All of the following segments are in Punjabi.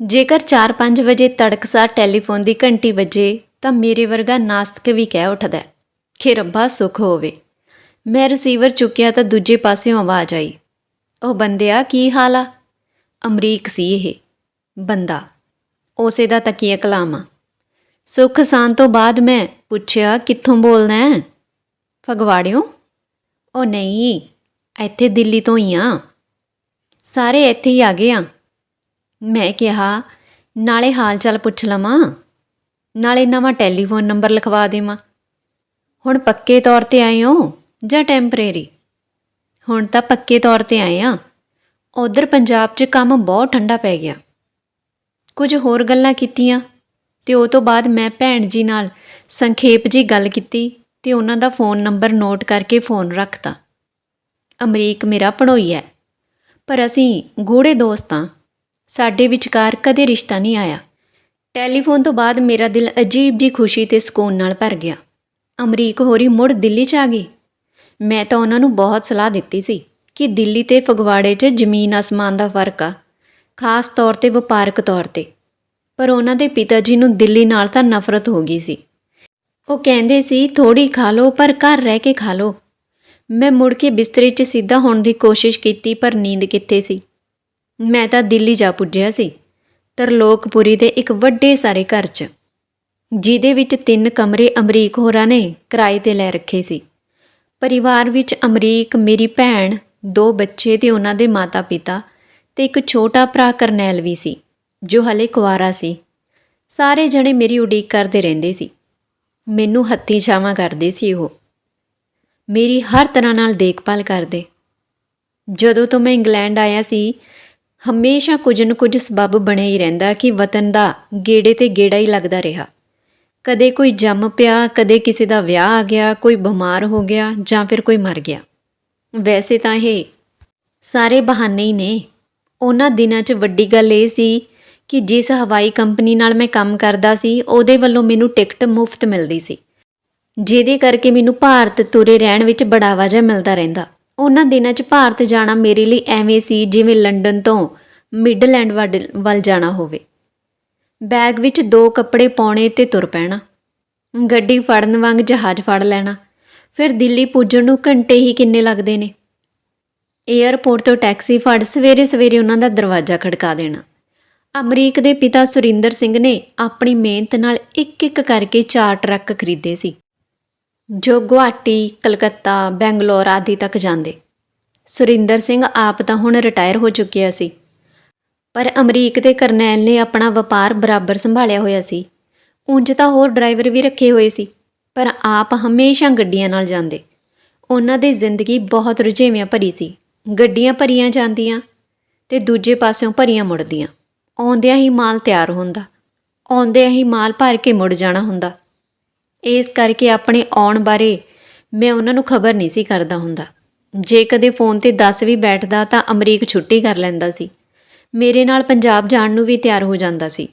ਜੇਕਰ 4-5 ਵਜੇ ਤੜਕਸਾਰ ਟੈਲੀਫੋਨ ਦੀ ਘੰਟੀ ਵੱਜੇ, ਤਾਂ ਮੇਰੇ ਵਰਗਾ ਨਾਸਤਕ ਵੀ ਕਹਿ ਉੱਠਦਾ ਖੇ ਰੱਬਾ, ਸੁਖ ਹੋਵੇ। ਮੈਂ ਰਿਸੀਵਰ ਚੁੱਕਿਆ ਤਾਂ ਦੂਜੇ ਪਾਸਿਓਂ ਆਵਾਜ਼ ਆਈ, ਉਹ ਬੰਦਿਆ, ਕੀ ਹਾਲ ਆ? ਅਮਰੀਕ ਸੀ ਇਹ। ਬੰਦਾ। ਉਸੇ ਦਾ ਤਕੀਆ ਆ ਸੁੱਖ ਸਾਨ ਤੋਂ ਬਾਅਦ ਮੈਂ ਪੁੱਛਿਆ, ਕਿੱਥੋਂ ਬੋਲਦਾ ਹੈ? ਫਗਵਾੜਿਓਂ? ਉਹ ਨਹੀਂ, ਇੱਥੇ ਦਿੱਲੀ ਤੋਂ ਹੀ ਆ। ਸਾਰੇ ਇੱਥੇ ਹੀ ਆ ਗਏ ਆ। ਮੈਂ ਕਿਹਾ, ਨਾਲੇ ਹਾਲ ਚਾਲ ਪੁੱਛ ਲਵਾਂ। ਨਾਲੇ ਨਵਾਂ ਟੈਲੀਫੋਨ ਨੰਬਰ ਲਿਖਵਾ ਦੇਵਾਂ। ਹੁਣ ਪੱਕੇ ਤੌਰ ਤੇ ਆਏ ਹੋ ਜਾਂ ਟੈਂਪਰੇਰੀ? ਹੁਣ ਤਾਂ ਪੱਕੇ ਤੌਰ ਤੇ ਆਏ ਆ। ਉਧਰ ਪੰਜਾਬ 'ਚ ਕੰਮ ਬਹੁਤ ਠੰਡਾ ਪੈ ਗਿਆ। ਕੁਝ ਹੋਰ ਗੱਲਾਂ ਕੀਤੀਆਂ? ਤੇ ਉਹ ਤੋਂ ਬਾਅਦ ਮੈਂ ਭੈਣ ਜੀ ਨਾਲ ਸੰਖੇਪ ਜੀ ਗੱਲ ਕੀਤੀ ਤੇ ਉਹਨਾਂ ਦਾ ਫੋਨ ਨੰਬਰ ਨੋਟ ਕਰਕੇ ਫੋਨ ਰੱਖਤਾ। ਅਮਰੀਕ ਮੇਰਾ ਪੜੋਈ ਹੈ, ਪਰ ਅਸੀਂ ਗੂੜੇ ਦੋਸਤ ਹਾਂ ਸਾਡੇ ਵਿਚਕਾਰ ਕਦੇ ਰਿਸ਼ਤਾ ਨਹੀਂ ਆਇਆ। ਟੈਲੀਫੋਨ ਤੋਂ ਬਾਅਦ ਮੇਰਾ ਦਿਲ ਅਜੀਬ ਜੀ ਖੁਸ਼ੀ ਤੇ ਸਕੂਨ ਨਾਲ ਭਰ ਗਿਆ। ਅਮਰੀਕ ਹੋਰੀ ਮੁੜ ਦਿੱਲੀ 'ਚ ਆ ਗਈ। ਮੈਂ ਤਾਂ ਉਹਨਾਂ ਨੂੰ ਬਹੁਤ ਸਲਾਹ ਦਿੱਤੀ ਸੀ ਕਿ ਦਿੱਲੀ ਤੇ ਫਗਵਾੜੇ 'ਚ ਜ਼ਮੀਨ ਅਸਮਾਨ ਦਾ ਫ਼ਰਕ ਆ, ਖਾਸ ਤੌਰ ਤੇ ਵਪਾਰਕ ਤੌਰ ਤੇ। ਪਰ ਉਹਨਾਂ ਦੇ ਪਿਤਾ ਜੀ ਨੂੰ ਦਿੱਲੀ ਨਾਲ ਤਾਂ ਨਫ਼ਰਤ ਹੋ ਗਈ ਸੀ। ਉਹ ਕਹਿੰਦੇ ਸੀ ਥੋੜੀ ਖਾ ਲਓ, ਪਰ ਘਰ ਰਹਿ ਕੇ ਖਾ ਲਓ। ਮੈਂ ਮੁੜ ਕੇ ਬਿਸਤਰੇ 'ਚ ਸਿੱਧਾ ਹੋਣ ਦੀ ਕੋਸ਼ਿਸ਼ ਕੀਤੀ, ਪਰ ਨੀਂਦ ਕਿੱਥੇ ਸੀ? ਮੈਂ ਤਾਂ ਦਿੱਲੀ ਜਾ ਪੁੱਜਿਆ ਸੀ, ਤਰਲੋਕਪੁਰੀ ਦੇ ਇੱਕ ਵੱਡੇ ਸਾਰੇ ਘਰ 'ਚ, ਜਿਹਦੇ ਵਿੱਚ ਤਿੰਨ ਕਮਰੇ ਅਮਰੀਕ ਹੋਰਾਂ ਨੇ ਕਿਰਾਏ ਤੇ ਲੈ ਰੱਖੇ ਸੀ। ਪਰਿਵਾਰ ਵਿੱਚ ਅਮਰੀਕ, ਮੇਰੀ ਭੈਣ, ਦੋ ਬੱਚੇ ਤੇ ਉਹਨਾਂ ਦੇ ਮਾਤਾ-ਪਿਤਾ ਤੇ ਇੱਕ ਛੋਟਾ ਭਰਾ ਕਰਨੈਲ ਵੀ ਸੀ, ਜੋ ਹਲੇ ਕੁਆਰਾ ਸੀ। ਸਾਰੇ ਜਣੇ ਮੇਰੀ ਉਡੀਕ ਕਰਦੇ ਰਹਿੰਦੇ ਸੀ। ਮੈਨੂੰ ਹੱਥੀਂ ਛਾਵਾਂ ਕਰਦੇ ਸੀ ਉਹ। ਮੇਰੀ ਹਰ ਤਰ੍ਹਾਂ ਨਾਲ ਦੇਖਭਾਲ ਕਰਦੇ। ਜਦੋਂ ਤੋਂ ਮੈਂ ਇੰਗਲੈਂਡ ਆਇਆ ਸੀ ਹਮੇਸ਼ਾ ਕੁਝ ਨਾ ਕੁਝ ਸਬਬ ਬਣਿਆ ਹੀ ਰਹਿੰਦਾ ਕਿ ਵਤਨ ਦਾ ਗੇੜੇ ਤੇ ਗੇੜਾ ਹੀ ਲੱਗਦਾ ਰਿਹਾ। ਕਦੇ ਕੋਈ ਜੰਮ ਪਿਆ, ਕਦੇ ਕਿਸੇ ਦਾ ਵਿਆਹ ਆ ਗਿਆ, ਕੋਈ ਬਿਮਾਰ ਹੋ ਗਿਆ ਜਾਂ ਫਿਰ ਕੋਈ ਮਰ ਗਿਆ। ਵੈਸੇ ਤਾਂ ਇਹ ਸਾਰੇ ਬਹਾਨੇ ਹੀ ਨੇ। ਉਹਨਾਂ ਦਿਨਾਂ 'ਚ ਵੱਡੀ ਗੱਲ ਇਹ ਸੀ ਕਿ ਜਿਸ ਹਵਾਈ ਕੰਪਨੀ ਨਾਲ ਮੈਂ ਕੰਮ ਕਰਦਾ ਸੀ, ਉਹਦੇ ਵੱਲੋਂ ਮੈਨੂੰ ਟਿਕਟ ਮੁਫਤ ਮਿਲਦੀ ਸੀ। ਜਿਹਦੇ ਕਰਕੇ ਮੈਨੂੰ ਭਾਰਤ ਤੁਰੇ ਰਹਿਣ ਵਿੱਚ ਬੜਾਵਾ ਜਿਹਾ ਮਿਲਦਾ ਰਹਿੰਦਾ। ਉਹਨਾਂ ਦਿਨਾਂ 'ਚ ਭਾਰਤ ਜਾਣਾ ਮੇਰੇ ਲਈ ਐਵੇਂ ਸੀ ਜਿਵੇਂ ਲੰਡਨ ਤੋਂ ਮਿਡਲੈਂਡ ਵੱਲ- ਵੱਲ ਜਾਣਾ ਹੋਵੇ। ਬੈਗ ਵਿੱਚ ਦੋ ਕੱਪੜੇ ਪਾਉਣੇ ਤੇ ਤੁਰ ਪੈਣਾ। ਗੱਡੀ ਫੜਨ ਵਾਂਗ ਜਹਾਜ਼ ਫੜ ਲੈਣਾ। ਫਿਰ ਦਿੱਲੀ ਪੁੱਜਣ ਨੂੰ ਘੰਟੇ ਹੀ ਕਿੰਨੇ ਲੱਗਦੇ ਨੇ? ਏਅਰਪੋਰਟ ਤੋਂ ਟੈਕਸੀ ਫੜ ਸਵੇਰੇ ਸਵੇਰੇ ਉਹਨਾਂ ਦਾ ਦਰਵਾਜ਼ਾ ਖੜਕਾ ਦੇਣਾ। ਅਮਰੀਕ ਦੇ ਪਿਤਾ ਸੁਰਿੰਦਰ ਸਿੰਘ ਨੇ ਆਪਣੀ ਮਿਹਨਤ ਨਾਲ ਇੱਕ ਇੱਕ ਕਰਕੇ ਚਾਰ ਟਰੱਕ ਖਰੀਦੇ ਸੀ। ਜੋ ਗੁਹਾਟੀ, ਕਲਕੱਤਾ, ਬੈਂਗਲੌਰ ਆਦਿ ਤੱਕ ਜਾਂਦੇ। ਸੁਰਿੰਦਰ ਸਿੰਘ ਆਪ ਤਾਂ ਹੁਣ ਰਿਟਾਇਰ ਹੋ ਚੁੱਕਿਆ ਸੀ। ਪਰ ਅਮਰੀਕ ਦੇ ਕਰਨੈਲ ਨੇ ਆਪਣਾ ਵਪਾਰ ਬਰਾਬਰ ਸੰਭਾਲਿਆ ਹੋਇਆ ਸੀ। ਉਂਝ ਤਾਂ ਹੋਰ ਡਰਾਈਵਰ ਵੀ ਰੱਖੇ ਹੋਏ ਸੀ, ਪਰ ਆਪ ਹਮੇਸ਼ਾ ਗੱਡੀਆਂ ਨਾਲ ਜਾਂਦੇ। ਉਹਨਾਂ ਦੀ ਜ਼ਿੰਦਗੀ ਬਹੁਤ ਰੁਝੇਵਿਆਂ ਭਰੀ ਸੀ। ਗੱਡੀਆਂ ਭਰੀਆਂ ਜਾਂਦੀਆਂ ਤੇ ਦੂਜੇ ਪਾਸਿਓਂ ਭਰੀਆਂ ਮੁੜਦੀਆਂ। ਆਉਂਦਿਆਂ ਹੀ ਮਾਲ ਤਿਆਰ ਹੁੰਦਾ। ਆਉਂਦਿਆਂ ਹੀ ਮਾਲ ਭਰ ਕੇ ਮੁੜ ਜਾਣਾ ਹੁੰਦਾ। ਇਸ ਕਰਕੇ ਆਪਣੇ ਆਉਣ ਬਾਰੇ ਮੈਂ ਉਹਨਾਂ ਨੂੰ ਖਬਰ ਨਹੀਂ ਸੀ ਕਰਦਾ ਹੁੰਦਾ। ਜੇ ਕਦੇ ਫੋਨ ਤੇ ਦੱਸ ਵੀ ਬੈਠਦਾ ਤਾਂ ਅਮਰੀਕ ਛੁੱਟੀ ਕਰ ਲੈਂਦਾ ਸੀ। ਮੇਰੇ ਨਾਲ ਪੰਜਾਬ ਜਾਣ ਨੂੰ ਵੀ ਤਿਆਰ ਹੋ ਜਾਂਦਾ ਸੀ।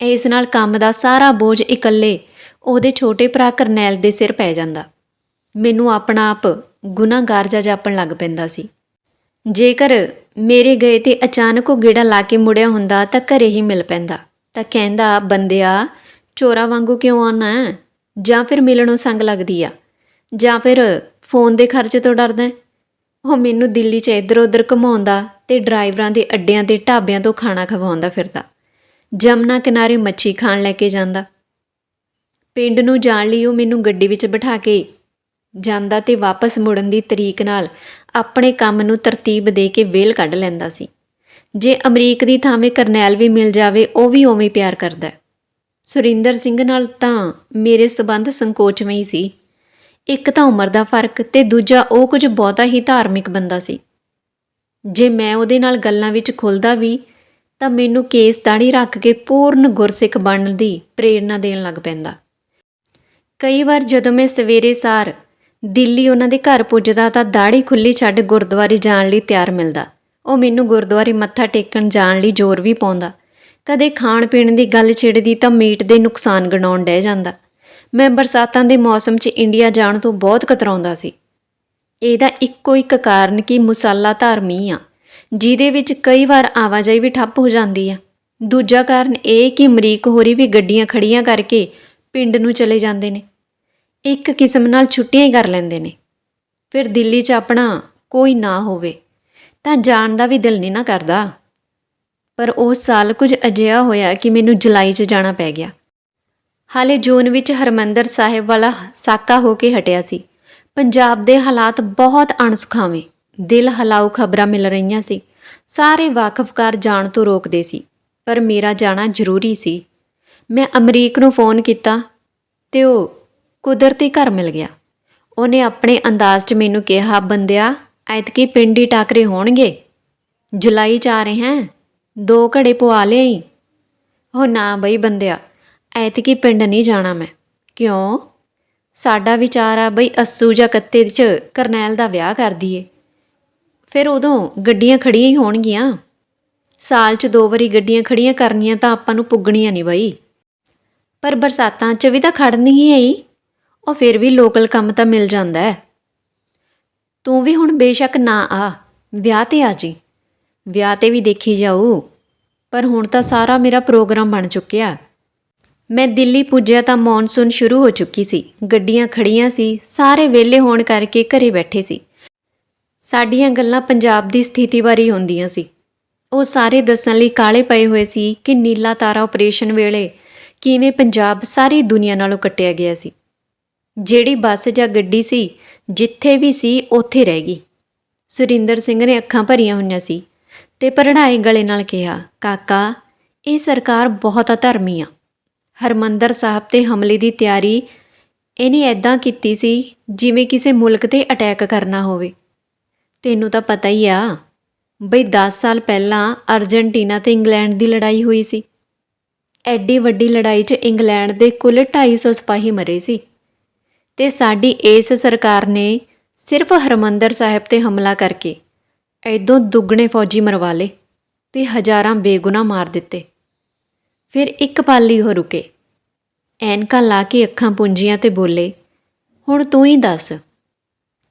ਇਸ ਨਾਲ ਕੰਮ ਦਾ ਸਾਰਾ ਬੋਝ ਇਕੱਲੇ ਉਹਦੇ ਛੋਟੇ ਭਰਾ ਕਰਨੈਲ ਦੇ ਸਿਰ ਪੈ ਜਾਂਦਾ। ਮੈਨੂੰ ਆਪਣਾ ਆਪ ਗੁਨਾਹਗਾਰ ਜਿਹਾ ਜਾਪਣ ਲੱਗ ਪੈਂਦਾ ਸੀ। ਜੇਕਰ ਮੇਰੇ ਗਏ ਤੇ ਅਚਾਨਕ ਉਹ ਗੇੜਾ ਲਾ ਕੇ ਮੁੜਿਆ ਹੁੰਦਾ ਤਾਂ ਘਰੇ ਹੀ ਮਿਲ ਪੈਂਦਾ। ਤਾਂ ਕਹਿੰਦਾ, ਬੰਦਿਆ, ਚੋਰਾ ਵਾਂਗੂ ਕਿਉਂ ਆਉਣਾ ਹੈ? ਜਾਂ ਫਿਰ ਮਿਲਣੋਂ ਸੰਗ ਲੱਗਦੀ ਆ। ਜਾਂ ਫਿਰ ਫੋਨ ਦੇ ਖਰਚੇ ਤੋਂ ਡਰਦਾ ਉਹ ਮੈਨੂੰ ਦਿੱਲੀ 'ਚ ਇੱਧਰ ਉੱਧਰ ਘੁਮਾਉਂਦਾ ਤੇ ਡਰਾਈਵਰਾਂ ਦੇ ਅੱਡਿਆਂ ਤੇ ਢਾਬਿਆਂ ਤੋਂ ਖਾਣਾ ਖਵਾਉਂਦਾ ਫਿਰਦਾ। ਜਮਨਾ ਕਿਨਾਰੇ ਮੱਛੀ ਖਾਣ ਲੈ ਕੇ ਜਾਂਦਾ। ਪਿੰਡ ਨੂੰ ਜਾਣ ਲਈ ਉਹ ਮੈਨੂੰ ਗੱਡੀ ਵਿੱਚ ਬਿਠਾ ਕੇ ਜਾਂਦਾ ਤੇ ਵਾਪਸ ਮੁੜਨ ਦੀ ਤਰੀਕ ਨਾਲ ਆਪਣੇ ਕੰਮ ਨੂੰ ਤਰਤੀਬ ਦੇ ਕੇ ਵੇਲ ਕੱਢ ਲੈਂਦਾ ਸੀ। ਜੇ ਅਮਰੀਕ ਦੀ ਥਾਵੇਂ ਕਰਨੈਲ ਵੀ ਮਿਲ ਜਾਵੇ, ਉਹ ਵੀ ਉਵੇਂ ਪਿਆਰ ਕਰਦਾ ਸੁਰਿੰਦਰ ਸਿੰਘ ਨਾਲ ਤਾਂ ਮੇਰੇ ਸਬੰਧ ਸੰਕੋਚਮਈ ਸੀ। ਇੱਕ ਤਾਂ ਉਮਰ ਦਾ ਫ਼ਰਕ ਤੇ ਦੂਜਾ ਉਹ ਕੁਝ ਬਹੁਤਾ ਹੀ ਧਾਰਮਿਕ ਬੰਦਾ ਸੀ। ਜੇ ਮੈਂ ਉਹਦੇ ਨਾਲ ਗੱਲਾਂ ਵਿੱਚ ਖੁੱਲਦਾ ਵੀ, ਤਾਂ ਮੈਨੂੰ ਕੇਸ ਦਾੜੀ ਰੱਖ ਕੇ ਪੂਰਨ ਗੁਰਸਿੱਖ ਬਣਨ ਦੀ ਪ੍ਰੇਰਣਾ ਦੇਣ ਲੱਗ ਪੈਂਦਾ। ਕਈ ਵਾਰ ਜਦੋਂ ਮੈਂ ਸਵੇਰੇ ਸਾਰ ਦਿੱਲੀ ਉਹਨਾਂ ਦੇ ਘਰ ਪੁੱਜਦਾ ਤਾਂ ਦਾੜੀ ਖੁੱਲੀ ਛੱਡ ਗੁਰਦੁਆਰੇ ਜਾਣ ਲਈ ਤਿਆਰ ਮਿਲਦਾ। ਉਹ ਮੈਨੂੰ ਗੁਰਦੁਆਰੇ ਮੱਥਾ ਟੇਕਣ ਜਾਣ ਲਈ ਜ਼ੋਰ ਵੀ ਪਾਉਂਦਾ। ਕਦੇ ਖਾਣ ਪੀਣ ਦੀ ਗੱਲ ਛਿੜਦੀ ਤਾਂ ਮੀਟ ਦੇ ਨੁਕਸਾਨ ਗਣਾਉਣ ਡਹਿ ਜਾਂਦਾ। ਮੈਂ ਬਰਸਾਤਾਂ ਦੇ ਮੌਸਮ 'ਚ ਇੰਡੀਆ ਜਾਣ ਤੋਂ ਬਹੁਤ ਕਤਰਾਉਂਦਾ ਸੀ। ਇਹਦਾ ਇੱਕੋ ਇੱਕ ਕਾਰਨ ਕਿ ਮੁਸੱਲਾ ਧਾਰਮੀ ਆ, ਜਿਹਦੇ ਵਿੱਚ ਕਈ ਵਾਰ ਆਵਾਜਾਈ ਵੀ ਠੱਪ ਹੋ ਜਾਂਦੀ ਆ। ਦੂਜਾ ਕਾਰਨ ਇਹ ਕਿ ਅਮਰੀਕ ਹੋਰੀ ਵੀ ਗੱਡੀਆਂ ਖੜੀਆਂ ਕਰਕੇ ਪਿੰਡ ਨੂੰ ਚਲੇ ਜਾਂਦੇ ਨੇ। ਇੱਕ ਕਿਸਮ ਨਾਲ ਛੁੱਟੀਆਂ ਹੀ ਕਰ ਲੈਂਦੇ ਨੇ। ਫਿਰ ਦਿੱਲੀ 'ਚ ਆਪਣਾ ਕੋਈ ਨਾ ਹੋਵੇ, ਤਾਂ ਜਾਣ ਦਾ ਵੀ ਦਿਲ ਨਹੀਂ ਨਾ ਕਰਦਾ। ਪਰ ਉਹ ਸਾਲ ਕੁਝ ਅਜਿਹਾ ਹੋਇਆ ਕਿ ਮੈਨੂੰ ਜੁਲਾਈ 'ਚ ਜਾਣਾ ਪੈ ਗਿਆ। ਹਾਲੇ ਜੂਨ ਵਿੱਚ ਹਰਮੰਦਰ ਸਾਹਿਬ ਵਾਲਾ ਸਾਕਾ ਹੋ ਕੇ ਹਟਿਆ ਸੀ। ਪੰਜਾਬ ਦੇ ਹਾਲਾਤ ਬਹੁਤ ਅਣਸੁਖਾਵੇਂ, ਦਿਲ ਹਲਾਉ ਖਬਰਾਂ ਮਿਲ ਰਹੀਆਂ ਸੀ। ਸਾਰੇ ਵਾਕਫਕਾਰ ਜਾਣ ਤੋਂ ਰੋਕਦੇ ਸੀ, ਪਰ ਮੇਰਾ ਜਾਣਾ ਜ਼ਰੂਰੀ ਸੀ। ਮੈਂ ਅਮਰੀਕ ਨੂੰ ਫੋਨ ਕੀਤਾ ਤੇ ਉਹ ਕੁਦਰਤੀ ਘਰ ਮਿਲ ਗਿਆ। ਉਹਨੇ ਆਪਣੇ ਅੰਦਾਜ਼ 'ਚ ਮੈਨੂੰ ਕਿਹਾ, ਬੰਦਿਆ, ਐਤਕੀ ਪਿੰਡੀ ਟਾਕਰੇ ਹੋਣਗੇ। ਜੁਲਾਈ 'ਚ ਆ ਰਹੇ ਹਾਂ? ਦੋ ਘੜੇ ਪਵਾ ਲਿਆਈ। ਉਹ ਨਾ ਬਈ ਬੰਦਿਆ, ਐਤਕੀ ਪਿੰਡ ਨਹੀਂ ਜਾਣਾ ਮੈਂ। ਕਿਉਂ? ਸਾਡਾ ਵਿਚਾਰ ਆ ਬਈ ਅੱਸੂ ਜਾਂ ਕੱਤੇ 'ਚ ਕਰਨੈਲ ਦਾ ਵਿਆਹ ਕਰ ਦਈਏ ਫਿਰ ਉਦੋਂ ਗੱਡੀਆਂ ਖੜੀਆਂ ਹੀ ਹੋਣਗੀਆਂ। ਸਾਲ 'ਚ ਦੋ ਵਾਰੀ ਗੱਡੀਆਂ ਖੜੀਆਂ ਕਰਨੀਆਂ ਤਾਂ ਆਪਾਂ ਨੂੰ ਪੁੱਗਣੀਆਂ ਨਹੀਂ ਬਈ। ਪਰ ਬਰਸਾਤਾਂ 'ਚ ਵੀ ਤਾਂ ਖੜਨੀ ਹੀ ਹੈ ਉਹ ਫਿਰ ਵੀ ਲੋਕਲ ਕੰਮ ਤਾਂ ਮਿਲ ਜਾਂਦਾ ਹੈ। ਤੂੰ ਵੀ ਹੁਣ ਬੇਸ਼ੱਕ ਨਾ ਆ। ਵਿਆਹ ਤੇ ਆ ਜੀ। ਵਿਆਹ ਤੇ ਵੀ ਦੇਖੀ ਜਾਊ। ਪਰ ਹੁਣ ਤਾਂ ਸਾਰਾ ਮੇਰਾ ਪ੍ਰੋਗਰਾਮ ਬਣ ਚੁੱਕਿਆ। ਮੈਂ ਦਿੱਲੀ ਪੁੱਜਿਆ ਤਾਂ ਮੌਨਸੂਨ ਸ਼ੁਰੂ ਹੋ ਚੁੱਕੀ ਸੀ। ਗੱਡੀਆਂ ਖੜੀਆਂ ਸੀ। ਸਾਰੇ ਵਿਹਲੇ ਹੋਣ ਕਰਕੇ ਘਰੇ ਬੈਠੇ ਸੀ। ਸਾਡੀਆਂ ਗੱਲਾਂ ਪੰਜਾਬ ਦੀ ਸਥਿਤੀ ਬਾਰੇ ਹੁੰਦੀਆਂ ਸੀ। ਉਹ ਸਾਰੇ ਦੱਸਣ ਲਈ ਕਾਲੇ ਪਏ ਹੋਏ ਸੀ ਕਿ ਨੀਲਾ ਤਾਰਾ ਆਪਰੇਸ਼ਨ ਵੇਲੇ ਕਿਵੇਂ ਪੰਜਾਬ ਸਾਰੀ ਦੁਨੀਆ ਨਾਲੋਂ ਕੱਟਿਆ ਗਿਆ ਸੀ। ਜਿਹੜੀ ਬੱਸ ਜਾਂ ਗੱਡੀ ਸੀ, ਜਿੱਥੇ ਵੀ ਸੀ, ਉੱਥੇ ਰਹਿ ਗਈ। ਸੁਰਿੰਦਰ ਸਿੰਘ ਨੇ ਅੱਖਾਂ ਭਰੀਆਂ ਹੋਈਆਂ ਸੀ। ਤੇ ਪਰੜਾਏ ਗਲੇ ਨਾਲ ਕਿਹਾ, ਕਾਕਾ, ਇਹ ਸਰਕਾਰ ਬਹੁਤ ਅਧਰਮੀ ਆ। ਹਰਮੰਦਰ ਸਾਹਿਬ ਤੇ ਹਮਲੇ ਦੀ ਤਿਆਰੀ ਇਹਨੇ ਐਦਾਂ ਕੀਤੀ ਸੀ ਜਿਵੇਂ ਕਿਸੇ ਮੁਲਕ ਤੇ ਅਟੈਕ ਕਰਨਾ ਹੋਵੇ। ਤੈਨੂੰ ਤਾਂ ਪਤਾ ਹੀ ਆ, ਬਈ 10 ਸਾਲ ਪਹਿਲਾਂ ਅਰਜਨਟੀਨਾ ਤੇ ਇੰਗਲੈਂਡ ਦੀ ਲੜਾਈ ਹੋਈ ਸੀ। ਐਡੀ ਵੱਡੀ ਲੜਾਈ 'ਚ ਇੰਗਲੈਂਡ ਦੇ ਕੁੱਲ 250 ਸਿਪਾਹੀ ਮਰੇ ਸੀ। ਤੇ ਸਾਡੀ ਇਸ ਸਰਕਾਰ ਨੇ ਸਿਰਫ ਹਰਮੰਦਰ ਸਾਹਿਬ ਤੇ ਹਮਲਾ ਕਰਕੇ ਐਦੋਂ ਦੁੱਗਣੇ ਫੌਜੀ ਮਰਵਾ ਲਏ ਤੇ ਹਜ਼ਾਰਾਂ ਬੇਗੁਨਾਹ ਮਾਰ ਦਿੱਤੇ। ਫਿਰ ਇੱਕ ਪਲ ਲਈ ਉਹ ਰੁਕੇ। ਐਨਕਾਂ ਲਾ ਕੇ ਅੱਖਾਂ ਪੁੰਜੀਆਂ ਤੇ ਬੋਲੇ, ਹੁਣ ਤੂੰ ਹੀ ਦੱਸ,